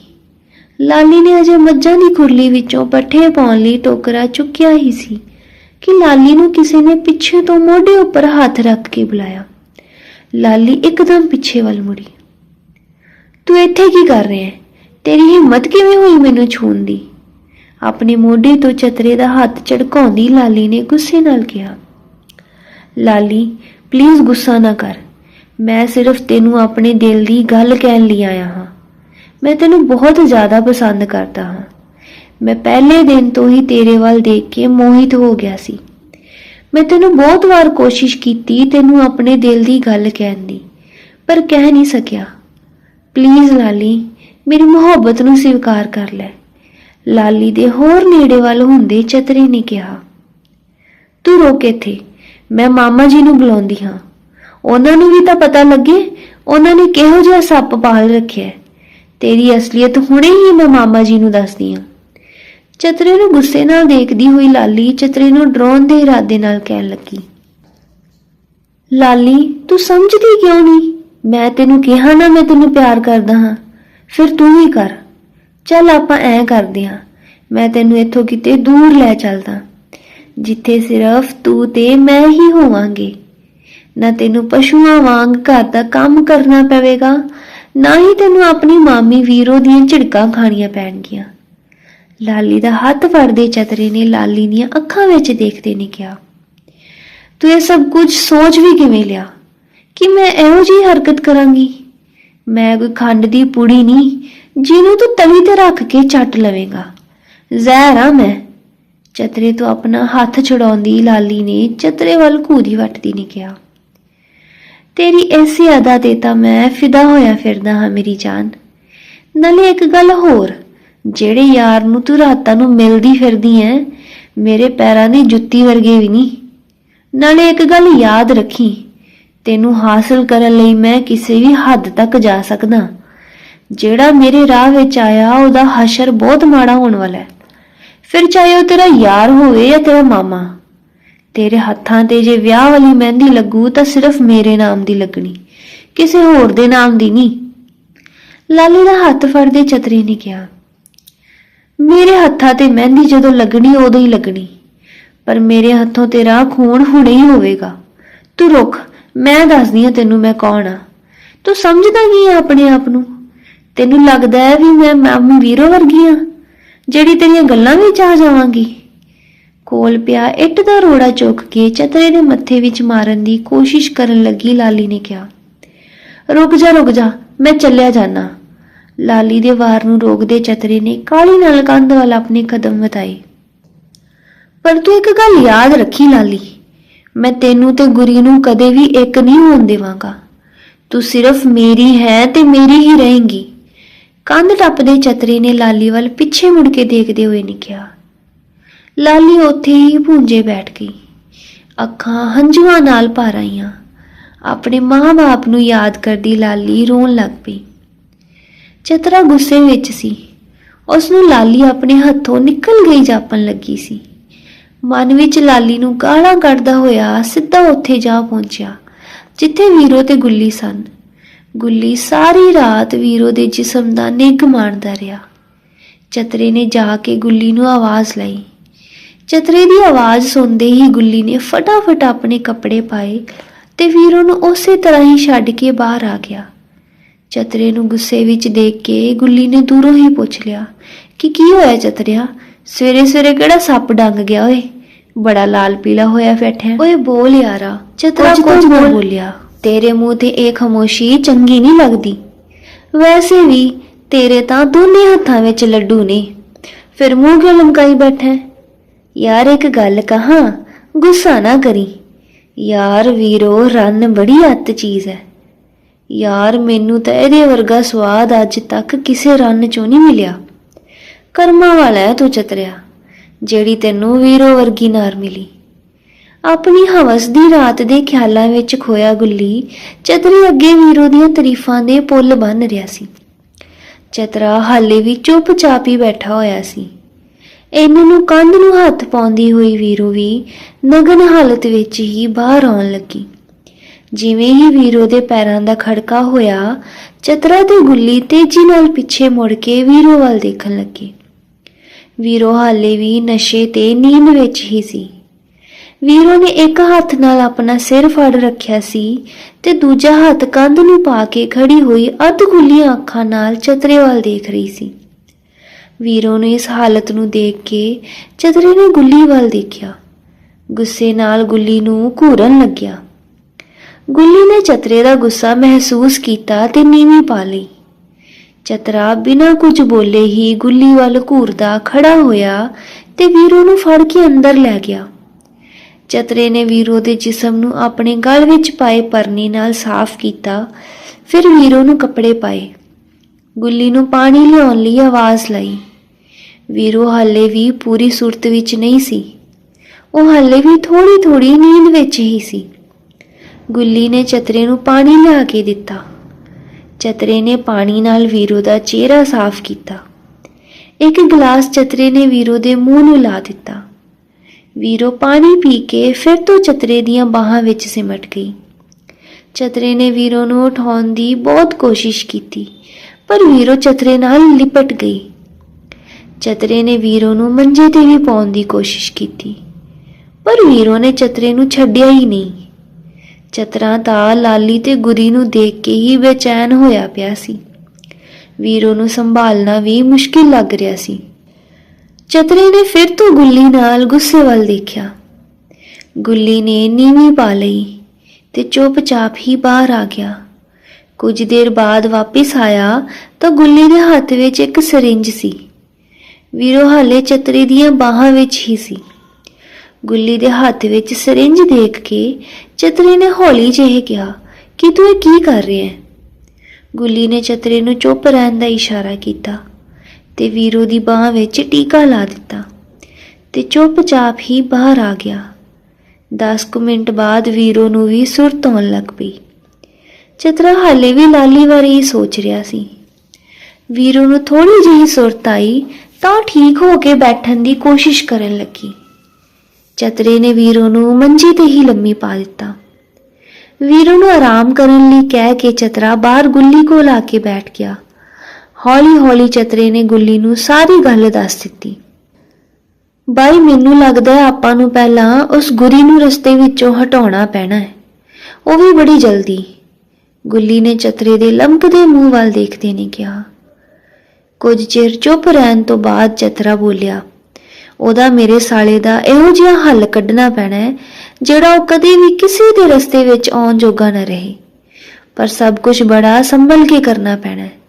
ਲਾਲੀ ਨੇ ਅਜੇ ਮੱਝਾਂ ਦੀ ਖੁਰਲੀ ਵਿੱਚੋਂ ਪੱਠੇ ਪਾਉਣ ਲਈ ਟੋਕਰਾ ਚੁੱਕਿਆ ਹੀ ਸੀ ਕਿ ਲਾਲੀ ਨੂੰ ਕਿਸੇ ਨੇ ਪਿੱਛੇ ਤੋਂ ਮੋਢੇ ਉੱਪਰ ਹੱਥ ਰੱਖ ਕੇ ਬੁਲਾਇਆ। ਲਾਲੀ ਇੱਕਦਮ ਪਿੱਛੇ ਵੱਲ ਮੁੜੀ। ਤੂੰ ਇੱਥੇ ਕੀ ਕਰ ਰਿਹਾ ਹੈ? ਤੇਰੀ ਹਿੰਮਤ ਕਿਵੇਂ ਹੋਈ ਮੈਨੂੰ ਛੂਣ ਦੀ? ਆਪਣੇ ਮੋਢੇ ਤੋਂ ਚਤਰੇ ਦਾ ਹੱਥ ਝੜਕਾਉਂਦੀ ਲਾਲੀ ਨੇ ਗੁੱਸੇ ਨਾਲ ਕਿਹਾ, ਲਾਲੀ ਪਲੀਜ਼ ਗੁੱਸਾ ਨਾ ਕਰ। ਮੈਂ ਸਿਰਫ ਤੈਨੂੰ ਆਪਣੇ ਦਿਲ ਦੀ ਗੱਲ ਕਹਿਣ ਲਈ ਆਇਆ ਹਾਂ। ਮੈਂ ਤੈਨੂੰ ਬਹੁਤ ਜ਼ਿਆਦਾ ਪਸੰਦ ਕਰਦਾ ਹਾਂ। ਮੈਂ ਪਹਿਲੇ ਦਿਨ ਤੋਂ ਹੀ ਤੇਰੇ ਵੱਲ ਦੇਖ ਕੇ ਮੋਹਿਤ ਹੋ ਗਿਆ ਸੀ। ਮੈਂ ਤੈਨੂੰ ਬਹੁਤ ਵਾਰ ਕੋਸ਼ਿਸ਼ ਕੀਤੀ ਤੈਨੂੰ ਆਪਣੇ ਦਿਲ ਦੀ ਗੱਲ ਕਹਿਣ ਦੀ, ਪਰ ਕਹਿ ਨਹੀਂ ਸਕਿਆ। ਪਲੀਜ਼ ਲਾਲੀ, ਮੇਰੀ ਮੁਹੱਬਤ ਨੂੰ ਸਵੀਕਾਰ ਕਰ ਲੈ। ਲਾਲੀ ਦੇ ਹੋਰ ਨੇੜੇ ਵੱਲ ਹੁੰਦੇ ਚਤਰੇ ਨੇ ਕਿਹਾ, ਤੂੰ ਰੋਕ ਇੱਥੇ, ਮੈਂ ਮਾਮਾ ਜੀ ਨੂੰ ਬੁਲਾਉਂਦੀ ਹਾਂ। ਉਹਨਾਂ ਨੂੰ ਵੀ ਤਾਂ ਪਤਾ ਲੱਗੇ, ਉਹਨਾਂ ਨੇ ਕਿਹੋ ਜਿਹਾ ਸੱਪ ਪਾਲ ਰੱਖਿਆ ਤੇਰੀ ਅਸਲੀਅਤ ਹੁਣੇ ਹੀ ਮੈਂ ਮਾਮਾ ਜੀ ਨੂੰ ਦੱਸਦੀ ਹਾਂ। ਚਤਰੇ ਨੂੰ ਗੁੱਸੇ ਨਾਲ ਦੇਖਦੀ ਹੋਈ ਲਾਲੀ ਚਤਰੇ ਨੂੰ ਡਰਾਉਣ ਦੇ ਇਰਾਦੇ ਨਾਲ ਕਹਿਣ ਲੱਗੀ, ਲਾਲੀ, ਤੂੰ ਸਮਝਦੀ ਕਿਉਂ ਨਹੀਂ? ਮੈਂ ਤੈਨੂੰ ਕਿਹਾ ਨਾ ਮੈਂ ਤੈਨੂੰ ਪਿਆਰ ਕਰਦਾ ਹਾਂ। ਫਿਰ ਤੂੰ ਵੀ ਕਰ। ਚੱਲ ਆਪਾਂ ਐਂ ਕਰਦੇ ਹਾਂ, ਮੈਂ ਤੈਨੂੰ ਇੱਥੋਂ ਕਿਤੇ ਦੂਰ ਲੈ ਚੱਲਦਾ। ਜਿੱਥੇ ਸਿਰਫ ਤੂੰ ਤੇ ਮੈਂ ਹੀ ਹੋਵਾਂਗੇ। ਨਾ ਤੈਨੂੰ ਪਸ਼ੂਆਂ ਵਾਂਗ ਘਰ ਦਾ ਕੰਮ ਕਰਨਾ ਪਵੇਗਾ, ਨਾ ਹੀ ਤੈਨੂੰ ਆਪਣੀ ਮਾਮੀ ਵੀਰੋ ਦੀਆਂ ਝਿੜਕਾਂ ਖਾਣੀਆਂ ਪੈਣਗੀਆਂ। ਲਾਲੀ ਦਾ ਹੱਥ ਫੜਦੇ ਚਤਰੇ ਨੇ ਲਾਲੀ ਦੀਆਂ ਅੱਖਾਂ ਵਿੱਚ ਦੇਖਦੇ ਨੇ ਕਿਹਾ, ਤੂੰ ਇਹ ਸਭ ਕੁਝ ਸੋਚ ਵੀ ਕਿਵੇਂ ਲਿਆ? ਕਿ ਮੈਂ ਇਹੋ ਜਿਹੀ ਹਰਕਤ ਕਰਾਂਗੀ? ਮੈਂ ਕੋਈ ਖੰਡ ਦੀ ਪੁੜੀ ਨਹੀਂ ਜਿਹਨੂੰ ਤੂੰ ਤਵੀ ਤੇ ਰੱਖ ਕੇ ਚੱਟ ਲਵੇਂਗਾ। ਜ਼ਹਿਰ ਆ ਮੈਂ। ਚਤਰੇ ਤੋਂ ਆਪਣਾ ਹੱਥ ਛੁਡਾਉਂਦੀ ਲਾਲੀ ਨੇ ਚਤਰੇ ਵੱਲ ਘੂਰੀ ਵੱਟਦੀ ਨੇ ਕਿਹਾ। ਤੇਰੀ ਐਸੀ ਅਦਾ ਤੇ ਤਾਂ ਮੈਂ ਫਿਦਾ ਹੋਇਆ ਫਿਰਦਾ ਹਾਂ ਮੇਰੀ ਜਾਨ। ਨਾਲੇ ਇੱਕ ਗੱਲ ਹੋਰ, ਜਿਹੜੇ ਯਾਰ ਨੂੰ ਤੂੰ ਰਾਤਾਂ ਨੂੰ ਮਿਲਦੀ ਫਿਰਦੀ ਐ ਮੇਰੇ ਪੈਰਾਂ ਦੀ ਜੁੱਤੀ ਵਰਗੇ ਵੀ ਨਹੀਂ। ਨਾਲੇ ਇੱਕ ਗੱਲ ਯਾਦ ਰੱਖੀ, ਤੈਨੂੰ ਹਾਸਲ ਕਰਨ ਲਈ ਮੈਂ ਕਿਸੇ ਵੀ ਹੱਦ ਤੱਕ ਜਾ ਸਕਦਾ। ਜਿਹੜਾ ਮੇਰੇ ਰਾਹ ਵਿੱਚ ਆਇਆ, ਉਹਦਾ ਹਸ਼ਰ ਬਹੁਤ ਮਾੜਾ ਹੋਣ ਵਾਲਾ ਹੈ। ਫਿਰ ਚਾਹੇ ਉਹ ਤੇਰਾ ਯਾਰ ਹੋਵੇ ਜਾਂ ਤੇਰਾ ਮਾਮਾ, ਤੇਰੇ ਹੱਥਾਂ ਤੇ ਜੇ ਵਿਆਹ ਵਾਲੀ ਮਹਿੰਦੀ ਲੱਗੂ, ਤਾਂ ਸਿਰਫ ਮੇਰੇ ਨਾਮ ਦੀ ਲੱਗਣੀ, ਕਿਸੇ ਹੋਰ ਦੇ ਨਾਮ ਦੀ ਨਹੀਂ। ਲਾਲੀ ਦਾ ਹੱਥ ਫੜਦੇ ਚਤਰੀ ਨੇ ਕਿਹਾ, ਮੇਰੇ ਹੱਥਾਂ ਤੇ ਮਹਿੰਦੀ ਜਦੋਂ ਲੱਗਣੀ, ਉਦੋਂ ਹੀ ਲੱਗਣੀ, ਪਰ ਮੇਰੇ ਹੱਥੋਂ ਤੇਰਾ ਖੂਨ ਹੁਣੇ ਹੀ ਹੋਵੇਗਾ। ਤੂੰ ਰੁਕ ਮੈਂ ਦੱਸਦੀ ਹਾਂ ਤੈਨੂੰ ਮੈਂ ਕੌਣ ਆ। ਤੂੰ ਸਮਝਦਾ ਕੀ ਆ ਆਪਣੇ ਆਪ ਨੂੰ? ਤੈਨੂੰ ਲੱਗਦਾ ਹੈ ਵੀ ਮੈਂ ਮਾਮੂ ਵੀਰੋ ਵਰਗੀ ਆ ਜਿਹੜੀ ਤੇਰੀਆਂ ਗੱਲਾਂ ਵਿੱਚ ਆ ਜਾਵਾਂਗੀ? ਕੋਲ ਪਿਆ ਇੱਟ ਦਾ ਰੋੜਾ ਚੁੱਕ ਕੇ ਚਤਰੇ ਦੇ ਮੱਥੇ ਵਿੱਚ ਮਾਰਨ ਦੀ ਕੋਸ਼ਿਸ਼ ਕਰਨ ਲੱਗੀ, ਲਾਲੀ ਨੇ ਕਿਹਾ। ਰੁਕ ਜਾ ਰੁਕ ਜਾ, ਮੈਂ ਚੱਲਿਆ ਜਾਣਾ ਲਾਲੀ ਦੇ ਵਾਰ ਨੂੰ ਰੋਕਦੇ ਚਤਰੇ ਨੇ ਕਾਲੀ ਨਾਲ ਕੰਧ ਵੱਲ ਆਪਣੇ ਕਦਮ ਵਧਾਏ ਪਰ ਤੂੰ ਇੱਕ ਗੱਲ ਯਾਦ ਰੱਖੀ, ਲਾਲੀ। ਮੈਂ ਤੈਨੂੰ ਤੇ ਗੁਰੀ ਨੂੰ ਕਦੇ ਵੀ ਇੱਕ ਨਹੀਂ ਹੋਣ ਦੇਵਾਂਗਾ। ਤੂੰ ਸਿਰਫ ਮੇਰੀ ਹੈ ਤੇ ਮੇਰੀ ਹੀ ਰਹੇਂਗੀ। ਕੰਧ ਟੱਪਦੇ ਚਤਰੇ ਨੇ ਲਾਲੀ ਵੱਲ ਪਿੱਛੇ ਮੁੜ ਕੇ ਦੇਖਦੇ ਹੋਏ ਨੇ ਕਿਹਾ ਲਾਲੀ ਉੱਥੇ ਹੀ ਭੂੰਜੇ ਬੈਠ ਗਈ। ਅੱਖਾਂ ਹੰਝੂਆਂ ਨਾਲ ਭਰ ਆਈਆਂ। ਆਪਣੇ ਮਾਂ-ਬਾਪ ਨੂੰ ਯਾਦ ਕਰਦੀ ਲਾਲੀ ਰੋਣ ਲੱਗ ਪਈ। ਚਤਰਾ ਗੁੱਸੇ ਵਿੱਚ ਸੀ। ਉਸ ਨੂੰ ਲਾਲੀ ਆਪਣੇ ਹੱਥੋਂ ਨਿਕਲ ਗਈ ਜਾਪਣ ਲੱਗੀ ਸੀ। ਮਨ ਵਿੱਚ ਲਾਲੀ ਨੂੰ ਗਾਲਾਂ ਕੱਢਦਾ ਹੋਇਆ ਸਿੱਧਾ ਉੱਥੇ ਜਾ ਪਹੁੰਚਿਆ, ਜਿੱਥੇ ਵੀਰੋ ਤੇ ਗੁੱਲੀ ਸਨ। ਗੁੱਲੀ ਸਾਰੀ ਰਾਤ ਵੀਰੋ ਦੇ ਜਿਸਮ ਦਾ ਨਿੱਘ ਮਾਣਦਾ ਰਿਹਾ। ਚਤਰੇ ਨੇ ਜਾ ਕੇ ਗੁੱਲੀ ਨੂੰ ਆਵਾਜ਼ ਲਾਈ। ਚਤਰੇ ਦੀ ਆਵਾਜ਼ ਸੁਣਦੇ ਹੀ ਗੁੱਲੀ ਨੇ ਫਟਾਫਟ ਆਪਣੇ ਕੱਪੜੇ ਪਾਏ ਤੇ ਵੀਰੋ ਨੂੰ ਉਸੇ ਤਰ੍ਹਾਂ ਹੀ ਛੱਡ ਕੇ ਬਾਹਰ ਆ ਗਿਆ। ਚਤਰੇ ਨੂੰ ਗੁੱਸੇ ਵਿੱਚ ਦੇਖ ਕੇ ਗੁੱਲੀ ਨੇ ਦੂਰੋਂ ਹੀ ਪੁੱਛ ਲਿਆ ਕਿ ਕੀ ਹੋਇਆ ਚਤਰਿਆ? ਸਵੇਰੇ ਸਵੇਰੇ ਕਿਹੜਾ ਸੱਪ ਡੰਗ ਗਿਆ ਓਏ? ਬੜਾ ਲਾਲ ਪੀਲਾ ਹੋਇਆ ਬੈਠਾ ਓਏ ਬੋਲ ਯਾਰਾ ਚਤਰਾ ਕੁਝ। ਬੋਲਿਆ। ਤੇਰੇ ਮੂੰਹ ਤੇ ਇਹ ਖਾਮੋਸ਼ੀ ਚੰਗੀ ਨਹੀਂ ਲੱਗਦੀ। ਵੈਸੇ ਵੀ ਤੇਰੇ ਤਾਂ ਦੋਨੇ ਹੱਥਾਂ ਵਿੱਚ ਲੱਡੂ ਨੇ। ਫਿਰ ਮੂੰਹ ਕਿਉਂ ਲਮਕਾਈ ਬੈਠਾ ਯਾਰ ਇੱਕ ਗੱਲ ਕਹਾਂ, ਗੁੱਸਾ ਨਾ ਕਰੀ। ਯਾਰ ਵੀਰੋ, ਰਨ ਬੜੀ ਅੱਤ ਚੀਜ਼ ਹੈ। ਯਾਰ ਮੈਨੂੰ ਤਾਂ ਇਹਦੇ ਵਰਗਾ ਸਵਾਦ ਅੱਜ ਤੱਕ ਕਿਸੇ ਰਨ ਚੋਂ ਨਹੀਂ ਮਿਲਿਆ। ਕਰਮਾਂ ਵਾਲਾ ਹੈ ਤੂੰ ਚਤਰਿਆ, ਜਿਹੜੀ ਤੈਨੂੰ ਵੀਰੋ ਵਰਗੀ ਨਾਰ ਮਿਲੀ। ਆਪਣੀ ਹਵਸ ਦੀ ਰਾਤ ਦੇ ਖਿਆਲਾਂ ਵਿੱਚ ਖੋਇਆ ਗੁੱਲੀ, ਚਤਰੀ ਅੱਗੇ ਵੀਰੋ ਦੀਆਂ ਤਾਰੀਫਾਂ ਦੇ ਪੁੱਲ ਬੰਨ ਰਿਹਾ ਸੀ। ਚਤਰਾ ਹਾਲੇ ਵੀ ਚੁੱਪਚਾਪ ਹੀ ਬੈਠਾ ਹੋਇਆ ਸੀ। ਇਹਨਾਂ ਨੂੰ ਕੰਧ ਨੂੰ ਹੱਥ ਪਾਉਂਦੀ ਹੋਈ ਵੀਰੋ ਵੀ ਨਗਨ ਹਾਲਤ ਵਿੱਚ ਹੀ ਬਾਹਰ ਆਉਣ ਲੱਗੀ। ਜਿਵੇਂ ਹੀ ਵੀਰੋ ਦੇ ਪੈਰਾਂ ਦਾ ਖੜਕਾ ਹੋਇਆ, ਚਤਰਾ ਤੇ ਗੁੱਲੀ ਤੇਜ਼ੀ ਨਾਲ ਪਿੱਛੇ ਮੁੜ ਕੇ ਵੀਰੋ ਵੱਲ ਦੇਖਣ ਲੱਗੇ। ਵੀਰੋ ਹਾਲੇ ਵੀ ਨਸ਼ੇ ਤੇ ਨੀਂਦ ਵਿੱਚ ਹੀ ਸੀ। ਵੀਰੋ ਨੇ ਇੱਕ ਹੱਥ ਨਾਲ ਆਪਣਾ ਸਿਰ ਫੜ ਰੱਖਿਆ ਸੀ ਤੇ ਦੂਜਾ ਹੱਥ ਕੰਧ ਨੂੰ ਪਾ ਕੇ ਖੜੀ ਹੋਈ ਅੱਧ ਖੁੱਲੀਆਂ ਅੱਖਾਂ ਨਾਲ ਚਤਰੇ ਵੱਲ ਦੇਖ ਰਹੀ ਸੀ। ਵੀਰੋ ਨੂੰ ਇਸ ਹਾਲਤ ਨੂੰ ਦੇਖ ਕੇ ਚਤਰੇ ਨੇ ਗੁੱਲੀ ਵੱਲ ਦੇਖਿਆ। ਗੁੱਸੇ ਨਾਲ ਗੁੱਲੀ ਨੂੰ ਘੂਰਨ ਲੱਗਿਆ। ਗੁੱਲੀ ਨੇ ਚਤਰੇ ਦਾ ਗੁੱਸਾ ਮਹਿਸੂਸ ਕੀਤਾ ਤੇ ਨੀਵੀਂ ਪਾ ਲਈ। ਚਤਰਾ ਬਿਨਾਂ ਕੁਝ ਬੋਲੇ ਹੀ ਗੁੱਲੀ ਵੱਲ ਘੂਰਦਾ ਖੜਾ ਹੋਇਆ ਤੇ ਵੀਰੋ ਨੂੰ ਫੜ ਕੇ ਅੰਦਰ ਲੈ ਗਿਆ। ਚਤਰੇ ਨੇ ਵੀਰੋ ਦੇ ਜਿਸਮ ਨੂੰ ਆਪਣੇ ਗਲ ਵਿੱਚ ਪਾਏ ਪਰਨੀ ਨਾਲ ਸਾਫ਼ ਕੀਤਾ, ਫਿਰ ਵੀਰੋ ਨੂੰ ਕੱਪੜੇ ਪਾਏ। ਗੁੱਲੀ ਨੂੰ ਪਾਣੀ ਲਿਆਉਣ ਲਈ ਆਵਾਜ਼ ਲਾਈ। ਵੀਰੋ ਹਾਲੇ ਵੀ ਪੂਰੀ ਸੁਰਤ ਵਿੱਚ ਨਹੀਂ ਸੀ। ਉਹ ਹਾਲੇ ਵੀ ਥੋੜੀ ਥੋੜੀ ਨੀਂਦ ਵਿੱਚ ਹੀ ਸੀ। ਗੁੱਲੀ ਨੇ ਚਤਰੇ ਨੂੰ ਪਾਣੀ ਲਿਆ ਕੇ ਦਿੱਤਾ। ਚਤਰੇ ਨੇ ਪਾਣੀ ਨਾਲ ਵੀਰੋ ਦਾ ਚਿਹਰਾ ਸਾਫ਼ ਕੀਤਾ। ਇੱਕ ਗਲਾਸ ਚਤਰੇ ਨੇ ਵੀਰੋ ਦੇ ਮੂੰਹ ਨੂੰ ਲਾ ਦਿੱਤਾ। ਵੀਰੋ ਪਾਣੀ ਪੀ ਕੇ ਫਿਰ ਤੋਂ ਚਤਰੇ ਦੀਆਂ ਬਾਹਾਂ ਵਿੱਚ ਸਿਮਟ ਗਈ। ਚਤਰੇ ਨੇ ਵੀਰੋ ਨੂੰ ਉਠਾਉਣ ਦੀ ਬਹੁਤ ਕੋਸ਼ਿਸ਼ ਕੀਤੀ, ਪਰ ਵੀਰੋ ਚਤਰੇ ਨਾਲ ਲਿਪਟ ਗਈ। ਚਤਰੇ ਨੇ ਵੀਰੋ ਨੂੰ ਮੰਜੇ ਤੇ ਵੀ ਪਾਉਣ ਦੀ ਕੋਸ਼ਿਸ਼ ਕੀਤੀ, ਪਰ ਵੀਰੋ ਨੇ ਚਤਰੇ ਨੂੰ ਛੱਡਿਆ ਹੀ ਨਹੀਂ। ਚਤਰਾ ਤਾਂ ਲਾਲੀ ਤੇ ਗੁਰੀ ਨੂੰ ਦੇਖ ਕੇ ਹੀ ਬੇਚੈਨ ਹੋਇਆ ਪਿਆ ਸੀ। ਵੀਰੋ ਨੂੰ ਸੰਭਾਲਣਾ ਵੀ ਮੁਸ਼ਕਿਲ ਲੱਗ ਰਿਹਾ ਸੀ। ਚਤਰੇ ਨੇ ਫਿਰ ਤੋਂ ਗੁੱਲੀ ਨਾਲ ਗੁੱਸੇ ਵੱਲ ਦੇਖਿਆ। ਗੁੱਲੀ ਨੇ ਨੀਵੀਂ ਪਾ ਲਈ ਤੇ ਚੁੱਪਚਾਪ ਹੀ ਬਾਹਰ ਆ ਗਿਆ। ਕੁਝ ਦੇਰ ਬਾਅਦ ਵਾਪਸ ਆਇਆ ਤਾਂ ਗੁੱਲੀ ਦੇ ਹੱਥ ਵਿੱਚ ਇੱਕ ਸਰਿੰਜ ਸੀ। ਵੀਰੋ, ਹਾਲੇ ਚਤਰੇ ਦੀਆਂ ਬਾਹਾਂ ਵਿੱਚ ਹੀ ਸੀ। ਗੁੱਲੀ ਦੇ ਹੱਥ ਵਿੱਚ ਸਰਿੰਜ ਦੇਖ ਕੇ ਚਤਰੇ ਨੇ ਹੌਲੀ ਜਿਹੇ ਕਿਹਾ, ਕਿ ਤੂੰ ਇਹ ਕੀ ਕਰ ਰਿਹਾ ਹੈ? ਗੁੱਲੀ ਨੇ ਚਤਰੇ ਨੂੰ ਚੁੱਪ ਰਹਿਣ ਦਾ ਇਸ਼ਾਰਾ ਕੀਤਾ। ਤੇ ਵੀਰੋ ਦੀ ਬਾਹ ਵਿੱਚ ਟੀਕਾ ਲਾ ਦਿੱਤਾ ਤੇ ਚੁੱਪਚਾਪ ਹੀ ਬਾਹਰ ਆ ਗਿਆ। 10 ਕੁ ਮਿੰਟ ਬਾਅਦ ਵੀਰੋ ਨੂੰ ਵੀ ਸੁਰਤ ਆਉਣ ਲੱਗ ਪਈ। ਚਤਰਾ ਹਾਲੇ ਵੀ ਲਾਲੀ ਬਾਰੇ ਹੀ ਸੋਚ ਰਿਹਾ ਸੀ। ਵੀਰੋ ਨੂੰ ਥੋੜੀ ਜਿਹੀ ਸੁਰਤ ਆਈ ਤਾਂ ਠੀਕ ਹੋ ਕੇ ਬੈਠਣ ਦੀ ਕੋਸ਼ਿਸ਼ ਕਰਨ ਲੱਗੀ। ਚਤਰੇ ਨੇ ਵੀਰੋ ਨੂੰ ਮੰਜੀ ਤੇ ਹੀ ਲੰਮੀ ਪਾ ਦਿੱਤਾ। ਵੀਰੋ ਨੂੰ ਆਰਾਮ ਕਰਨ ਲਈ ਕਹਿ ਕੇ ਚਤਰਾ ਬਾਹਰ ਗੁੱਲੀ ਕੋਲ ਆ ਕੇ ਬੈਠ ਗਿਆ। ਹੌਲੀ-ਹੌਲੀ ਚਤਰੇ ਨੇ ਗੁੱਲੀ ਨੂੰ ਸਾਰੀ ਗੱਲ ਦੱਸ ਦਿੱਤੀ। ਬਾਈ, ਮੈਨੂੰ ਲੱਗਦਾ ਹੈ ਆਪਾਂ ਨੂੰ ਪਹਿਲਾਂ ਉਸ ਗੁਰੀ ਨੂੰ ਰਸਤੇ ਵਿੱਚੋਂ ਹਟਾਉਣਾ ਪੈਣਾ ਹੈ। ਉਹ ਵੀ ਬੜੀ ਜਲਦੀ। ਗੁੱਲੀ ਨੇ ਚਤਰੇ ਦੇ ਲੰਕਦੇ ਮੂੰਹ ਵੱਲ ਦੇਖਦੇ ਨੇ ਕਿਹਾ। ਕੁਝ ਚਿਰ ਚੁੱਪ ਰਹਿਣ ਤੋਂ ਬਾਅਦ ਚਤਰਾ ਬੋਲਿਆ, ਉਹਦਾ ਮੇਰੇ ਸਾਲੇ ਦਾ ਇਹੋ ਜਿਹਾ ਹੱਲ ਕੱਢਣਾ ਪੈਣਾ ਹੈ, ਜਿਹੜਾ ਉਹ ਕਦੇ ਵੀ ਕਿਸੇ ਦੇ ਰਸਤੇ ਵਿੱਚ ਆਉਣ ਜੋਗਾ ਨਾ ਰਹੇ। ਪਰ ਸਭ ਕੁਝ ਬੜਾ ਸੰਭਲ ਕੇ ਕਰਨਾ ਪੈਣਾ ਹੈ।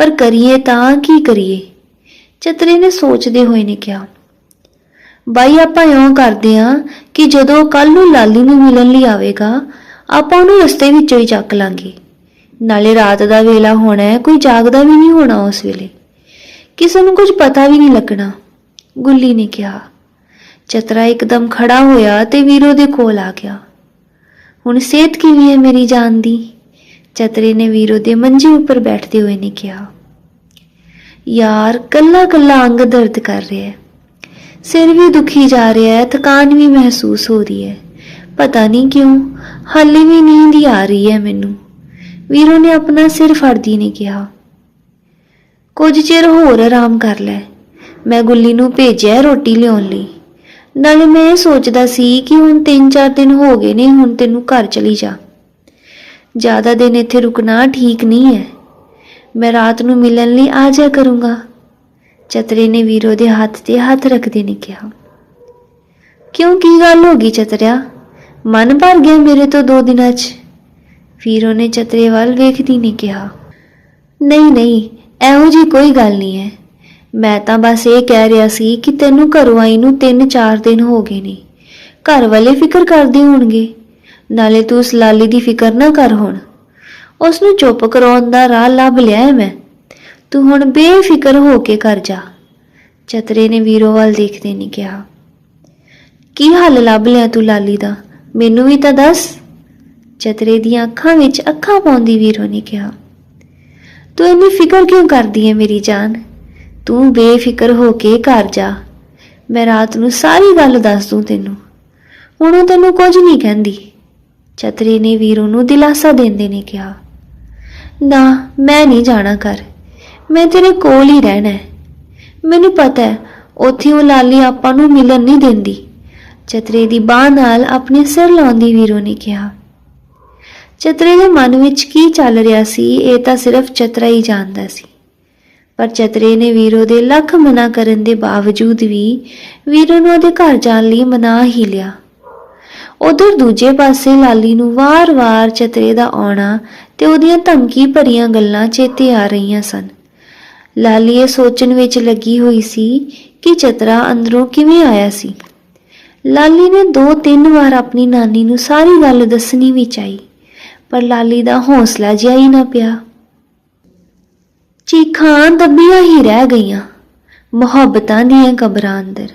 ਪਰ ਕਰੀਏ ਤਾਂ ਕੀ ਕਰੀਏ? ਚਤਰੇ ਨੇ ਸੋਚਦੇ ਹੋਏ ਨੇ ਕਿਹਾ, ਬਾਈ ਆਪਾਂ ਇਉਂ ਕਰਦੇ ਆਂ ਕਿ ਜਦੋਂ ਕੱਲ ਨੂੰ ਲਾਲੀ ਨੂੰ ਮਿਲਣ ਲਈ ਆਵੇਗਾ, ਆਪਾਂ ਉਹਨੂੰ ਰਸਤੇ ਵਿੱਚੋਂ ਹੀ ਚੱਕ ਲਾਂਗੇ। ਨਾਲੇ ਰਾਤ ਦਾ ਵੇਲਾ ਹੋਣਾ ਹੈ, ਕੋਈ ਜਾਗਦਾ ਵੀ ਨਹੀਂ ਹੋਣਾ ਉਸ ਵੇਲੇ। ਕਿਸੇ ਨੂੰ ਕੁਝ ਪਤਾ ਵੀ ਨਹੀਂ ਲੱਗਣਾ, ਗੁੱਲੀ ਨੇ ਕਿਹਾ। ਚਤਰਾ ਇੱਕਦਮ ਖੜਾ ਹੋਇਆ ਤੇ ਵੀਰੋ ਦੇ ਕੋਲ ਆ ਗਿਆ। ਹੁਣ ਸਿਹਤ ਕਿਵੇਂ ਹੈ ਮੇਰੀ ਜਾਨ ਦੀ? ਚਤਰੇ ਨੇ ਵੀਰੋ ਦੇ ਮੰਜੇ ਉੱਪਰ ਬੈਠਦੇ ਹੋਏ ਨੇ ਕਿਹਾ, ਯਾਰ, ਕੱਲਾ ਕੱਲਾ ਅੰਗ ਦਰਦ ਕਰ ਰਿਹਾ ਹੈ। ਸਿਰ ਵੀ ਦੁਖੀ ਜਾ ਰਿਹਾ ਹੈ, ਥਕਾਨ ਵੀ ਮਹਿਸੂਸ ਹੋ ਰਹੀ ਹੈ। ਪਤਾ ਨਹੀਂ ਕਿਉਂ, ਹਾਲੇ ਵੀ ਨੀਂਦ ਹੀ ਆ ਰਹੀ ਹੈ ਮੈਨੂੰ। ਵੀਰੋ ਨੇ ਆਪਣਾ ਸਿਰ ਫੜਦੀ ਨੇ ਕਿਹਾ, ਕੁਝ ਚਿਰ ਹੋਰ ਆਰਾਮ ਕਰ ਲੈ। ਮੈਂ ਗੁੱਲੀ ਨੂੰ ਭੇਜਿਆ ਰੋਟੀ ਲਿਆਉਣ ਲਈ। ਨਾਲੇ ਮੈਂ ਇਹ ਸੋਚਦਾ ਸੀ ਕਿ ਹੁਣ 3-4 ਦਿਨ ਹੋ ਗਏ ਨੇ, ਹੁਣ ਤੈਨੂੰ ਘਰ ਚਲੀ ਜਾ। ਜ਼ਿਆਦਾ ਦਿਨ ਇੱਥੇ ਰੁਕਣਾ ਠੀਕ ਨਹੀਂ ਹੈ। ਮੈਂ ਰਾਤ ਨੂੰ ਮਿਲਣ ਲਈ ਆ ਜਾ ਕਰੂੰਗਾ। ਚਤਰੇ ਨੇ ਵੀਰੋ ਦੇ ਹੱਥ ਤੇ ਹੱਥ ਰੱਖਦੇ ਨੇ ਕਿਹਾ। ਕਿਉਂ, ਕੀ ਗੱਲ ਹੋ ਗਈ ਚਤਰਿਆ ਮਨ ਭਰ ਗਿਆ ਮੇਰੇ ਤੋਂ ਦੋ ਦਿਨਾਂ 'ਚ। ਵੀਰੋ ਨੇ ਚਤਰੇ ਵੱਲ ਵੇਖਦੀ ਨੇ ਕਿਹਾ। ਨਹੀਂ ਨਹੀਂ, ਇਹੋ ਜੀ ਕੋਈ ਗੱਲ ਨਹੀਂ ਹੈ। ਮੈਂ ਤਾਂ ਬਸ ਇਹ ਕਹਿ ਰਿਹਾ ਸੀ ਕਿ ਤੈਨੂੰ ਘਰੋਂ ਆਈ ਨੂੰ 3-4 ਦਿਨ ਹੋ ਗਏ ਨੇ। ਘਰ ਵਾਲੇ ਫਿਕਰ ਕਰਦੇ ਹੋਣਗੇ। ਨਾਲੇ ਤੂੰ ਉਸ ਲਾਲੀ ਦੀ ਫਿਕਰ ਨਾ ਕਰ ਹੁਣ। ਉਸ ਨੂੰ ਚੁੱਪ ਕਰਾਉਣ ਦਾ ਰਾਹ ਲੱਭ ਲਿਆ ਹੈ ਮੈਂ। ਤੂੰ ਹੁਣ ਬੇਫਿਕਰ ਹੋ ਕੇ ਕਰ ਜਾ। ਚਤਰੇ ਨੇ ਵੀਰੋ ਵੱਲ ਦੇਖਦੇ ਨਹੀਂ ਕਿਹਾ। ਕੀ ਹੱਲ ਲੱਭ ਲਿਆ ਤੂੰ ਲਾਲੀ ਦਾ? ਮੈਨੂੰ ਵੀ ਤਾਂ ਦੱਸ। ਚਤਰੇ ਦੀਆਂ ਅੱਖਾਂ ਵਿੱਚ ਅੱਖਾਂ ਪਾਉਂਦੀ ਵੀਰੋ ਨੇ ਕਿਹਾ। ਤੂੰ ਇੰਨੀ ਫਿਕਰ ਕਿਉਂ ਕਰਦੀ ਹੈ ਮੇਰੀ ਜਾਨ? ਤੂੰ ਬੇਫਿਕਰ ਹੋ ਕੇ ਘਰ ਜਾ। ਮੈਂ ਰਾਤ ਨੂੰ ਸਾਰੀ ਗੱਲ ਦੱਸ ਦੂੰ ਤੈਨੂੰ। ਹੁਣ ਉਹ ਤੈਨੂੰ ਕੁਝ ਨਹੀਂ ਕਹਿੰਦੀ। ਚਤਰੇ ਨੇ ਵੀਰੋ ਨੂੰ ਦਿਲਾਸਾ ਦਿੰਦੇ ਨੇ ਕਿਹਾ, ਨਾ, ਮੈਂ ਨਹੀਂ ਜਾਣਾ ਕਰ ਮੈਂ ਤੇਰੇ ਕੋਲ ਹੀ ਰਹਿਣਾ ਹੈ। ਮੈਨੂੰ ਪਤਾ ਹੈ, ਉੱਥੇ ਉਹ ਲਾਲੀ ਆਪਾਂ ਨੂੰ ਮਿਲਣ ਨਹੀਂ ਦਿੰਦੀ। ਚਤਰੇ ਦੀ ਬਾਹ ਨਾਲ ਆਪਣੇ ਸਿਰ ਲਾਉਂਦੀ ਵੀਰੋ ਨੇ ਕਿਹਾ ਚਤਰੇ ਦੇ ਮਨ ਵਿੱਚ ਕੀ ਚੱਲ ਰਿਹਾ ਸੀ, ਇਹ ਤਾਂ ਸਿਰਫ ਚਤਰਾ ਹੀ ਜਾਣਦਾ ਸੀ। ਪਰ ਚਤਰੇ ਨੇ ਵੀਰੋ ਦੇ ਲੱਖ ਮਨਾ ਕਰਨ ਦੇ ਬਾਵਜੂਦ ਵੀ ਵੀਰੋ ਨੂੰ ਉਹਦੇ ਘਰ ਜਾਣ ਲਈ ਮਨਾ ਹੀ ਲਿਆ। ਉਧਰ ਦੂਜੇ ਪਾਸੇ ਲਾਲੀ ਨੂੰ ਵਾਰ-ਵਾਰ ਚਤਰੇ ਦਾ ਆਉਣਾ ਤੇ ਉਹਦੀਆਂ ਧਮਕੀ ਭਰੀਆਂ ਗੱਲਾਂ ਚੇਤੇ ਆ ਰਹੀਆਂ ਸਨ। ਲਾਲੀ ਇਹ ਸੋਚਣ ਵਿੱਚ ਲੱਗੀ ਹੋਈ ਸੀ ਕਿ ਚਤਰਾ ਅੰਦਰੋਂ ਕਿਵੇਂ ਆਇਆ ਸੀ। ਲਾਲੀ ਨੇ ਦੋ ਤਿੰਨ ਵਾਰ ਆਪਣੀ ਨਾਨੀ ਨੂੰ ਸਾਰੀ ਗੱਲ ਦੱਸਣੀ ਵੀ ਚਾਹੀ, ਪਰ ਲਾਲੀ ਦਾ ਹੌਸਲਾ ਜਿਹਾ ਹੀ ਨਾ ਪਿਆ। ਚੀਖਾਂ ਦੱਬੀਆਂ ਹੀ ਰਹਿ ਗਈਆਂ, ਮੁਹੱਬਤਾਂ ਦੀਆਂ ਕਬਰਾਂ ਅੰਦਰ।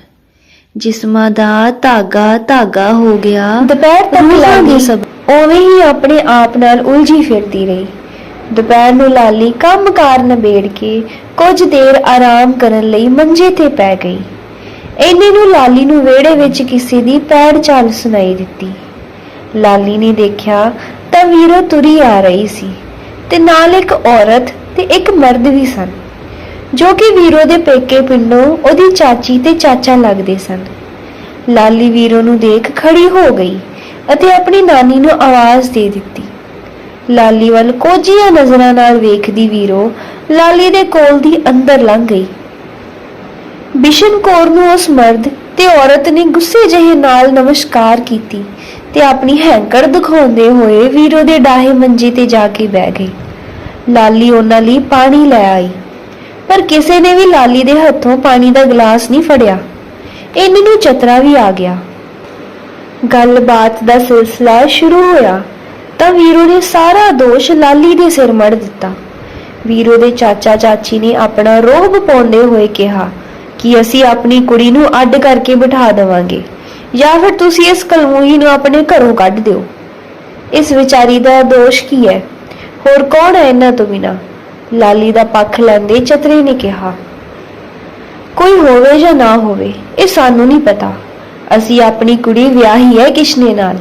ਜਿਸਮਾਂ ਦਾ ਧਾਗਾ ਧਾਗਾ ਹੋ ਗਿਆ ਦੁਪਹਿਰ ਤੱਕ ਲਾਲੀ ਸਭ ਉਵੇਂ ਹੀ ਆਪਣੇ ਆਪ ਨਾਲ ਉਲਝੀ ਫਿਰਦੀ ਰਹੀ। ਦੁਪਹਿਰ ਨੂੰ ਲਾਲੀ ਕੰਮਕਾਰ ਨਿਬੇੜ ਕੇ ਕੁਝ ਦੇਰ ਆਰਾਮ ਕਰਨ ਲਈ ਮੰਜੇ ਤੇ ਪੈ ਗਈ। ਇੰਨੇ ਨੂੰ ਲਾਲੀ ਨੂੰ ਵਿਹੜੇ ਵਿੱਚ ਕਿਸੇ ਦੀ ਪੈਰ ਚਾਲ ਸੁਣਾਈ ਦਿੱਤੀ। ਲਾਲੀ ਨੇ ਦੇਖਿਆ ਤਾਂ ਵੀਰੋ ਤੁਰੀ ਆ ਰਹੀ ਸੀ ਤੇ ਨਾਲ ਇੱਕ ਔਰਤ ਤੇ ਇੱਕ ਮਰਦ ਵੀ ਸਨ। ਜੋ ਕਿ ਵੀਰੋ ਦੇ ਪੇਕੇ ਪਿੰਡੋਂ ਉਹਦੀ ਚਾਚੀ ਤੇ ਚਾਚਾ ਲੱਗਦੇ ਸਨ। ਲਾਲੀ ਵੀਰੋ ਨੂੰ ਦੇਖ ਖੜੀ ਹੋ ਗਈ ਅਤੇ ਆਪਣੀ ਨਾਨੀ ਨੂੰ ਆਵਾਜ਼ ਦੇ ਦਿੱਤੀ। ਲਾਲੀ ਵੱਲ ਕੋਝੀਆਂ ਨਜ਼ਰਾਂ ਨਾਲ ਵੇਖਦੀ ਵੀਰੋ ਲਾਲੀ ਦੇ ਕੋਲ ਦੀ ਅੰਦਰ ਲੰਘ ਗਈ। ਬਿਸ਼ਨ ਕੌਰ ਨੂੰ ਉਸ ਮਰਦ ਤੇ ਔਰਤ ਨੇ ਗੁੱਸੇ ਜਿਹੇ ਨਾਲ ਨਮਸਕਾਰ ਕੀਤੀ ਤੇ ਆਪਣੀ ਹੈਂਕੜ ਦਿਖਾਉਂਦੇ ਹੋਏ ਵੀਰੋ ਦੇ ਡਾਹੇ ਮੰਜੇ ਤੇ ਜਾ ਕੇ ਬਹਿ ਗਈ। ਲਾਲੀ ਉਹਨਾਂ ਲਈ ਪਾਣੀ ਲੈ ਆਈ। ਪਰ ਕਿਸੇ ਨੇ ਵੀ ਲਾਲੀ ਦੇ ਹੱਥੋਂ ਪਾਣੀ ਦਾ ਗਲਾਸ ਨਹੀਂ ਫੜਿਆ। ਇੰਨੇ ਨੂੰ ਚਤਰਾ ਵੀ ਆ ਗਿਆ। ਗੱਲਬਾਤ ਦਾ ਸਿਲਸਿਲਾ ਸ਼ੁਰੂ ਹੋਇਆ ਤਾਂ ਵੀਰੂ ਨੇ ਸਾਰਾ ਦੋਸ਼ ਲਾਲੀ ਦੇ ਸਿਰ ਮੜ ਦਿੱਤਾ। ਵੀਰੂ ਦੇ ਚਾਚਾ ਚਾਚੀ ਨੇ ਆਪਣਾ ਰੋਹਬ ਪਾਉਂਦੇ ਹੋਏ ਕਿਹਾ ਕਿ ਅਸੀਂ ਆਪਣੀ ਕੁੜੀ ਨੂੰ ਅੱਡ ਕਰਕੇ ਬਿਠਾ ਦੇਵਾਂਗੇ ਜਾਂ ਫਿਰ ਤੁਸੀਂ ਇਸ ਕਲਮੂਹੀ ਨੂੰ ਆਪਣੇ ਘਰੋਂ ਕੱਢ ਦਿਓ। ਇਸ ਵਿਚਾਰੀ ਦਾ ਦੋਸ਼ ਕੀ ਹੈ? ਹੋਰ ਕੌਣ ਹੈ ਇਹਨਾਂ ਤੋਂ ਬਿਨਾ? ਲਾਲੀ ਦਾ ਪੱਖ ਲੈਂਦੇ ਚਤਰੇ ਨੇ ਕਿਹਾ, ਕੋਈ ਹੋਵੇ ਜਾਂ ਨਾ ਹੋਵੇ, ਇਹ ਸਾਨੂੰ ਨਹੀਂ ਪਤਾ। ਅਸੀਂ ਆਪਣੀ ਕੁੜੀ ਵਿਆਹੀ ਹੈ ਕਿਸ਼ਨੇ ਨਾਲ,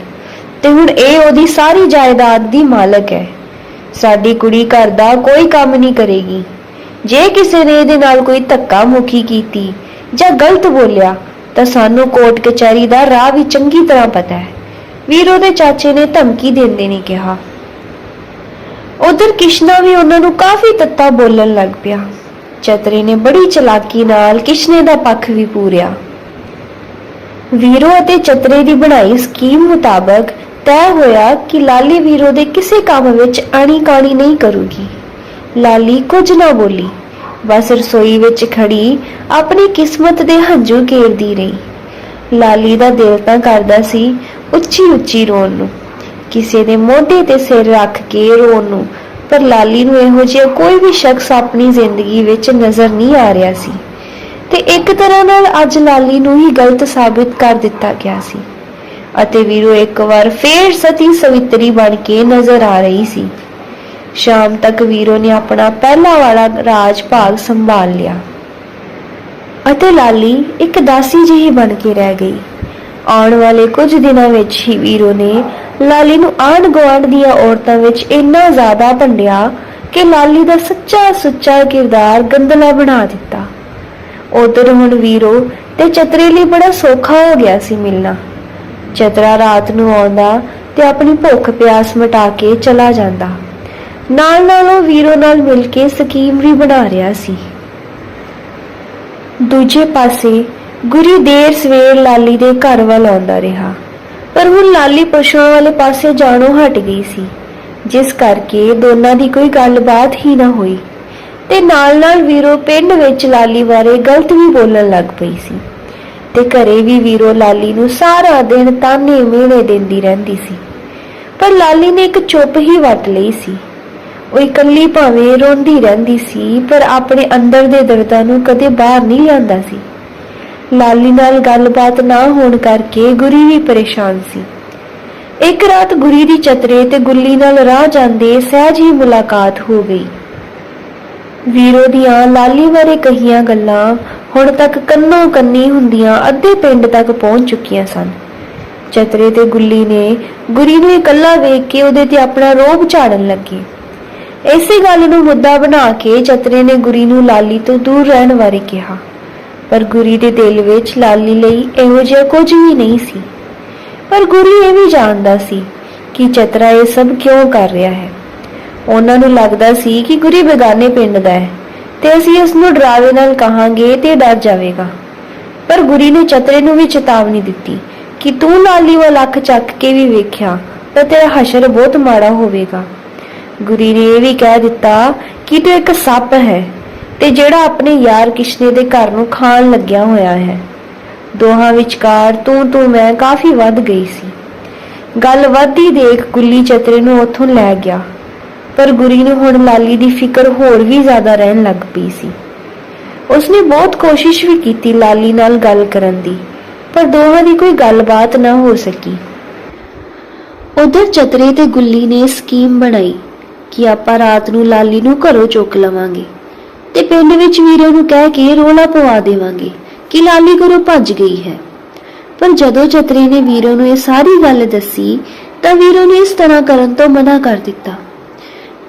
ਤੇ ਹੁਣ ਇਹ ਉਹਦੀ ਸਾਰੀ ਜਾਇਦਾਦ ਦੀ ਮਾਲਕ ਹੈ। ਸਾਡੀ ਕੁੜੀ ਘਰ ਦਾ ਕੋਈ ਕੰਮ ਨਹੀਂ ਕਰੇਗੀ। ਜੇ ਕਿਸੇ ਨੇ ਇਹਦੇ ਨਾਲ ਕੋਈ ਧੱਕਾ ਮੁਖੀ ਕੀਤੀ ਜਾਂ ਗਲਤ ਬੋਲਿਆ, ਤਾਂ ਸਾਨੂੰ ਕੋਰਟ ਕਚਹਿਰੀ ਦਾ ਰਾਹ ਵੀ ਚੰਗੀ ਤਰ੍ਹਾਂ ਪਤਾ ਹੈ। ਵੀਰੋ ਦੇ ਚਾਚੇ ਨੇ ਧਮਕੀ ਦਿੰਦੇ ਨੇ ਕਿਹਾ। ਉਧਰ ਕਿਸ਼ਨਾ ਵੀ ਉਹਨਾਂ ਨੂੰ ਕਾਫੀ ਤੱਤਾ ਬੋਲਣ ਲੱਗ ਪਿਆ। ਚਤਰੇ ਨੇ ਬੜੀ ਚਲਾਕੀ ਨਾਲ ਕਿਸ਼ਨੇ ਦਾ ਪੱਖ ਵੀ ਪੂਰਿਆ। ਵੀਰੋ ਅਤੇ ਚਤਰੇ ਦੀ ਬਣਾਈ ਸਕੀਮ ਮੁਤਾਬਕ ਤੈਅ ਹੋਇਆ ਕਿ ਲਾਲੀ ਵੀਰੋ ਦੇ ਕਿਸੇ ਕੰਮ ਵਿੱਚ ਆਣੀ ਕਾਣੀ ਨਹੀਂ ਕਰੂਗੀ। ਲਾਲੀ ਕੁਝ ਨਾ ਬੋਲੀ, ਬਸ ਰਸੋਈ ਵਿੱਚ ਖੜੀ ਆਪਣੀ ਕਿਸਮਤ ਦੇ ਹੰਝੂ ਘੇਰਦੀ ਰਹੀ। ਲਾਲੀ ਦਾ ਦਿਲ ਤਾਂ ਕਰਦਾ ਸੀ ਉੱਚੀ ਉੱਚੀ ਰੋਣ ਨੂੰ। ਕਿਸੇ ਦੇ ਮੋਢੇ ਤੇ ਸਿਰ ਰੱਖ ਕੇ ਰੋਣ ਨੂੰ। ਪਰ ਲਾਲੀ ਨੂੰ ਇਹੋ ਜਿਹਾ ਕੋਈ ਵੀ ਸ਼ਖਸ ਆਪਣੀ ਜ਼ਿੰਦਗੀ ਵਿੱਚ ਨਜ਼ਰ ਨਹੀਂ ਆ ਰਿਹਾ ਸੀ। ਤੇ ਇੱਕ ਤਰ੍ਹਾਂ ਨਾਲ ਅੱਜ ਲਾਲੀ ਨੂੰ ਹੀ ਗਲਤ ਸਾਬਿਤ ਕਰ ਦਿੱਤਾ ਗਿਆ ਸੀ। ਅਤੇ ਵੀਰੋ, ਇੱਕ ਵਾਰ ਫੇਰ ਸਤੀ ਸਵਿਤਰੀ ਬਣ ਕੇ ਨਜ਼ਰ ਆ ਰਹੀ ਸੀ। ਸ਼ਾਮ ਤੱਕ ਵੀਰੋ ਨੇ ਆਪਣਾ ਪਹਿਲਾ ਵਾਲਾ ਰਾਜ ਭਾਗ ਸੰਭਾਲ ਲਿਆ। ਅਤੇ ਲਾਲੀ ਇੱਕ ਦਾਸੀ ਜਿਹੀ ਬਣ ਕੇ ਰਹਿ ਗਈ। ਆਉਣ ਵਾਲੇ ਕੁਝ ਦਿਨਾਂ ਵਿੱਚ ਹੀ ਵੀਰੋ ਨੇ ਲਾਲੀ ਨੂੰ ਆਂਢ ਗੁਆਂਢ ਦੀਆਂ ਔਰਤਾਂ ਵਿੱਚ ਇੰਨਾ ਜ਼ਿਆਦਾ ਭੰਡਿਆ ਕਿ ਲਾਲੀ ਦਾ ਸੱਚਾ ਸੁੱਚਾ ਕਿਰਦਾਰ ਗੰਦਲਾ ਬਣਾ ਦਿੱਤਾ। ਉਧਰ ਹੁਣ ਵੀਰੋ ਤੇ ਚਤਰੇ ਲਈ ਬੜਾ ਸੌਖਾ ਹੋ ਗਿਆ ਸੀ ਮਿਲਣਾ। ਚਤਰਾ ਰਾਤ ਨੂੰ ਆਉਂਦਾ ਤੇ ਆਪਣੀ ਭੁੱਖ ਪਿਆਸ ਮਿਟਾ ਕੇ ਚਲਾ ਜਾਂਦਾ। ਨਾਲ ਨਾਲ ਉਹ ਵੀਰੋ ਨਾਲ ਮਿਲ ਕੇ ਸਕੀਮ ਵੀ ਬਣਾ ਰਿਹਾ ਸੀ। ਦੂਜੇ ਪਾਸੇ ਗੁਰੀ ਦੇਰ ਸਵੇਰ ਲਾਲੀ ਦੇ ਘਰ ਵੱਲ ਆਉਂਦਾ ਰਿਹਾ। ਪਰ ਹੁਣ ਲਾਲੀ ਪਸ਼ੂਆਂ ਵਾਲੇ ਪਾਸੇ ਜਾਣੋਂ ਹਟ ਗਈ ਸੀ। ਜਿਸ ਕਰਕੇ ਦੋਨਾਂ ਦੀ ਕੋਈ ਗੱਲਬਾਤ ਹੀ ਨਾ ਹੋਈ। ਤੇ ਨਾਲ ਨਾਲ ਵੀਰੋ ਪਿੰਡ ਵਿੱਚ ਲਾਲੀ ਬਾਰੇ ਗਲਤ ਵੀ ਬੋਲਣ ਲੱਗ ਪਈ ਸੀ। ਤੇ ਘਰੇ ਵੀ ਵੀਰੋ ਲਾਲੀ ਨੂੰ ਸਾਰਾ ਦਿਨ ਤਾਨੇ ਮਿਹਣੇ ਦਿੰਦੀ ਰਹਿੰਦੀ ਸੀ। ਪਰ ਲਾਲੀ ਨੇ ਇੱਕ ਚੁੱਪ ਹੀ ਵੱਟ ਲਈ ਸੀ। ਉਹ ਇਕੱਲੀ ਭਾਵੇਂ ਰੋਂਦੀ ਰਹਿੰਦੀ ਸੀ, ਪਰ ਆਪਣੇ ਅੰਦਰ ਦੇ ਦਰਦਾਂ ਨੂੰ ਕਦੇ ਬਾਹਰ ਨਹੀਂ ਲਿਆਂਦਾ ਸੀ। ਲਾਲੀ ਨਾਲ ਗੱਲਬਾਤ ਨਾ ਹੋਣ ਕਰਕੇ ਗੁਰੀ ਵੀ ਪਰੇਸ਼ਾਨ ਸੀ। ਇੱਕ ਰਾਤ ਗੁਰੀ ਦੀ ਚਤਰੇ ਤੇ ਗੁੱਲੀ ਨਾਲ ਰਾਹ ਜਾਂਦੇ ਸਹਿਜ ਹੀ ਮੁਲਾਕਾਤ ਹੋ ਗਈ। ਵੀਰੋ ਦੀਆਂ ਲਾਲੀ ਬਾਰੇ ਕਹੀਆਂ ਗੱਲਾਂ ਹੁਣ ਤੱਕ ਕੰਨੋਂ ਕੰਨੀ ਹੁੰਦੀਆਂ ਅੱਧੇ ਪਿੰਡ ਤੱਕ ਪਹੁੰਚ ਚੁੱਕੀਆਂ ਸਨ। ਚਤਰੇ ਤੇ ਗੁੱਲੀ ਨੇ ਗੁਰੀ ਨੂੰ ਇਕੱਲਾ ਵੇਖ ਕੇ ਉਹਦੇ ਤੇ ਆਪਣਾ ਰੋਬ ਝਾੜਨ ਲੱਗੇ। ਇਸੇ ਗੱਲ ਨੂੰ ਮੁੱਦਾ ਬਣਾ ਕੇ ਚਤਰੇ ਨੇ ਗੁਰੀ ਨੂੰ ਲਾਲੀ ਤੋਂ ਦੂਰ ਰਹਿਣ ਬਾਰੇ ਕਿਹਾ। ਪਰ ਗੁਰੀ ਦੇ ਦਿਲ ਵਿੱਚ ਲਾਲੀ ਲਈ ਇਹੋ ਜਿਹਾ ਕੁਝ ਵੀ ਨਹੀਂ ਸੀ। ਪਰ ਗੁਰੀ ਇਹ ਵੀ ਜਾਣਦਾ ਸੀ ਕਿ ਚਤਰਾ ਇਹ ਸਭ ਕਿਉਂ ਕਰ ਰਿਹਾ ਹੈ। ਉਹਨਾਂ ਨੂੰ ਲੱਗਦਾ ਸੀ ਕਿ ਗੁਰੀ ਬੇਗਾਨੇ ਪਿੰਡ ਦਾ ਹੈ ਤੇ ਅਸੀਂ ਉਸ ਨੂੰ ਡਰਾਵੇ ਨਾਲ ਕਹਾਂਗੇ ਤੇ ਡਰ ਜਾਵੇਗਾ। ਪਰ ਗੁਰੀ ਨੇ ਚਤਰੇ ਨੂੰ ਵੀ ਚੇਤਾਵਨੀ ਦਿੱਤੀ ਕਿ ਤੂੰ ਲਾਲੀ ਵੱਲ ਅੱਖ ਚੱਕ ਕੇ ਵੀ ਵੇਖਿਆ ਤਾਂ ਤੇਰਾ ਹਸ਼ਰ ਬਹੁਤ ਮਾੜਾ ਹੋਵੇਗਾ। ਗੁਰੀ ਨੇ ਇਹ ਵੀ ਕਹਿ ਦਿੱਤਾ ਕਿ ਤੂੰ ਇੱਕ ਸੱਪ ਹੈ। ਤੇ ਜਿਹੜਾ ਆਪਣੇ ਯਾਰ ਕਿਸ਼ਨੇ ਦੇ ਘਰ ਨੂੰ ਖਾਣ ਲੱਗਿਆ ਹੋਇਆ ਹੈ। ਦੋਹਾਂ ਵਿਚਕਾਰ ਤੂੰ ਤੂੰ ਮੈਂ ਕਾਫੀ ਵੱਧ ਗਈ ਸੀ। ਗੱਲ ਵੱਧਦੀ ਦੇਖ ਗੁੱਲੀ ਚਤਰੇ ਨੂੰ ਉੱਥੋਂ ਲੈ ਗਿਆ, ਪਰ ਗੁਰੀ ਨੂੰ ਹੁਣ ਲਾਲੀ ਦੀ ਫਿਕਰ ਹੋਰ ਵੀ ਜ਼ਿਆਦਾ ਰਹਿਣ ਲੱਗ ਪਈ ਸੀ। ਉਸਨੇ ਬਹੁਤ ਕੋਸ਼ਿਸ਼ ਵੀ ਕੀਤੀ ਲਾਲੀ ਨਾਲ ਗੱਲ ਕਰਨ ਦੀ, ਪਰ ਦੋਹਾਂ ਦੀ ਕੋਈ ਗੱਲਬਾਤ ਨਾ ਹੋ ਸਕੀ। ਉਧਰ ਚਤਰੇ ਤੇ ਗੁੱਲੀ ਨੇ ਸਕੀਮ ਬਣਾਈ ਕਿ ਆਪਾਂ ਰਾਤ ਨੂੰ ਲਾਲੀ ਨੂੰ ਘਰੋਂ ਚੁੱਕ ਲਵਾਂਗੇ। ਤੇ ਪਿੰਡ ਵਿੱਚ ਵੀਰੋ ਨੂੰ ਕਹਿ ਕੇ ਰੋਲਾ ਪਵਾ ਦੇਵਾਂਗੇ ਕਿ ਲਾਲੀ ਘਰੋਂ ਭੱਜ ਗਈ ਹੈ। ਪਰ ਜਦੋਂ ਚਤਰੇ ਨੇ ਵੀਰੋ ਨੂੰ ਇਹ ਸਾਰੀ ਗੱਲ ਦੱਸੀ, ਤਾਂ ਵੀਰੋ ਨੇ ਇਸ ਤਰ੍ਹਾਂ ਕਰਨ ਤੋਂ ਮਨਾ ਕਰ ਦਿੱਤਾ।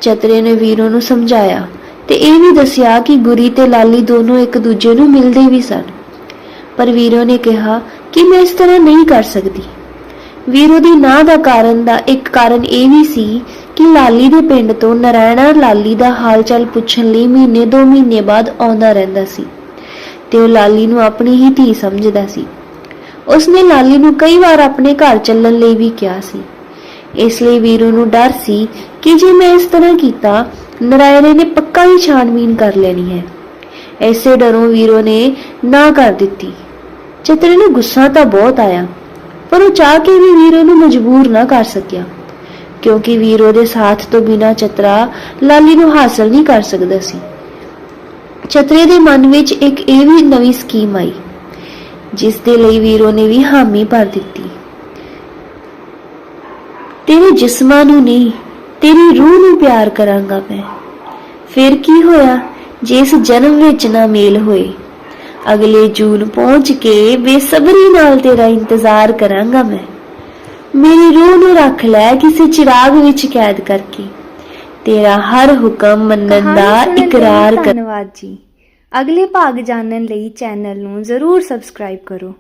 ਚਤਰੇ ਨੇ ਵੀਰੋ ਨੂੰ ਸਮਝਾਇਆ ਤੇ ਇਹ ਵੀ ਦੱਸਿਆ ਕਿ ਗੁਰੀ ਤੇ ਲਾਲੀ ਦੋਨੋਂ ਇੱਕ ਦੂਜੇ ਨੂੰ ਮਿਲਦੇ ਵੀ ਸਨ। ਪਰ ਵੀਰੋ ਨੇ ਕਿਹਾ ਕਿ ਮੈਂ ਇਸ ਤਰ੍ਹਾਂ ਨਹੀਂ ਕਰ ਸਕਦੀ। ਵੀਰੋ ਦੀ ਨਾਂ ਦਾ ਕਾਰਨ ਦਾ ਇੱਕ ਕਾਰਨ ਇਹ ਵੀ ਸੀ ਕਿ ਲਾਲੀ ਦੇ ਪਿੰਡ ਤੋਂ ਨਰਾਇਣਾ ਲਾਲੀ ਦਾ ਹਾਲ ਚਾਲ ਪੁੱਛਣ ਲਈ ਮਹੀਨੇ ਦੋ ਮਹੀਨੇ ਬਾਅਦ ਆਉਂਦਾ ਰਹਿੰਦਾ ਸੀ ਤੇ ਉਹ ਲਾਲੀ ਨੂੰ ਆਪਣੀ ਹੀ ਧੀ ਸਮਝਦਾ ਸੀ। ਉਸਨੇ ਲਾਲੀ ਨੂੰ ਕਈ ਵਾਰ ਆਪਣੇ ਘਰ ਚੱਲਣ ਲਈ ਵੀ ਕਿਹਾ ਸੀ। ਇਸ ਲਈ ਵੀਰੂ ਨੂੰ ਡਰ ਸੀ ਕਿ ਜੇ ਮੈਂ ਇਸ ਤਰ੍ਹਾਂ ਕੀਤਾ, ਨਰਾਇਣੇ ਨੇ ਪੱਕਾ ਹੀ ਛਾਣਬੀਨ ਕਰ ਲੈਣੀ ਹੈ। ਐਸੇ ਡਰੋਂ ਵੀਰੋ ਨੇ ਨਾ ਕਰ ਦਿੱਤੀ। ਚਿਤਰੇ ਨੂੰ ਗੁੱਸਾ ਤਾਂ ਬਹੁਤ ਆਇਆ, ਪਰ ਉਹ ਚਾਹ ਕੇ ਵੀ ਵੀਰੋ ਨੂੰ ਮਜਬੂਰ ਨਾ ਕਰ ਸਕਿਆ। ਕਿਉਂਕਿ ਵੀਰੋ ਦੇ ਸਾਥ ਤੋਂ ਬਿਨਾ ਚਤਰਾ ਲਾਲੀ ਨੂੰ ਹਾਸਲ ਨਹੀਂ ਕਰ ਸਕਦਾ ਸੀ। ਚਤਰੇ ਦੇ ਮਨ ਵਿੱਚ ਇੱਕ ਇਹ ਵੀ ਨਵੀਂ ਸਕੀਮ ਆਈ, ਜਿਸ ਦੇ ਲਈ ਵੀਰੋ ਨੇ ਵੀ ਹਾਮੀ ਭਰ ਦਿੱਤੀ। ਤੇਰੇ ਜਿਸਮਾਂ ਨੂੰ ਨਹੀਂ, ਤੇਰੀ ਰੂਹ ਨੂੰ ਪਿਆਰ ਕਰਾਂਗਾ ਮੈਂ। ਫਿਰ ਕੀ ਹੋਇਆ, ਜਿਸ ਜਨਮ ਵਿੱਚ ਨਾ ਮੇਲ ਹੋਏ? ਅਗਲੇ ਜੂਨ ਪਹੁੰਚ ਕੇ ਬੇਸਬਰੀ ਨਾਲ ਤੇਰਾ ਇੰਤਜ਼ਾਰ ਕਰਾਂਗਾ ਮੈਂ। ਮੇਰੀ ਰੂਹ ਨੂੰ ਰੱਖ ਲੈ ਕਿਸੇ ਚਿਰਾਗ ਵਿੱਚ ਕੈਦ ਕਰਕੇ। ਤੇਰਾ ਹਰ ਹੁਕਮ ਮੰਨਣ ਦਾ ਇਕਰਾਰ ਕਰ ਧੰਨਵਾਦ ਜੀ। ਅਗਲੇ ਭਾਗ ਜਾਣਨ ਲਈ ਚੈਨਲ ਨੂੰ ਜ਼ਰੂਰ ਸਬਸਕ੍ਰਾਈਬ ਕਰੋ।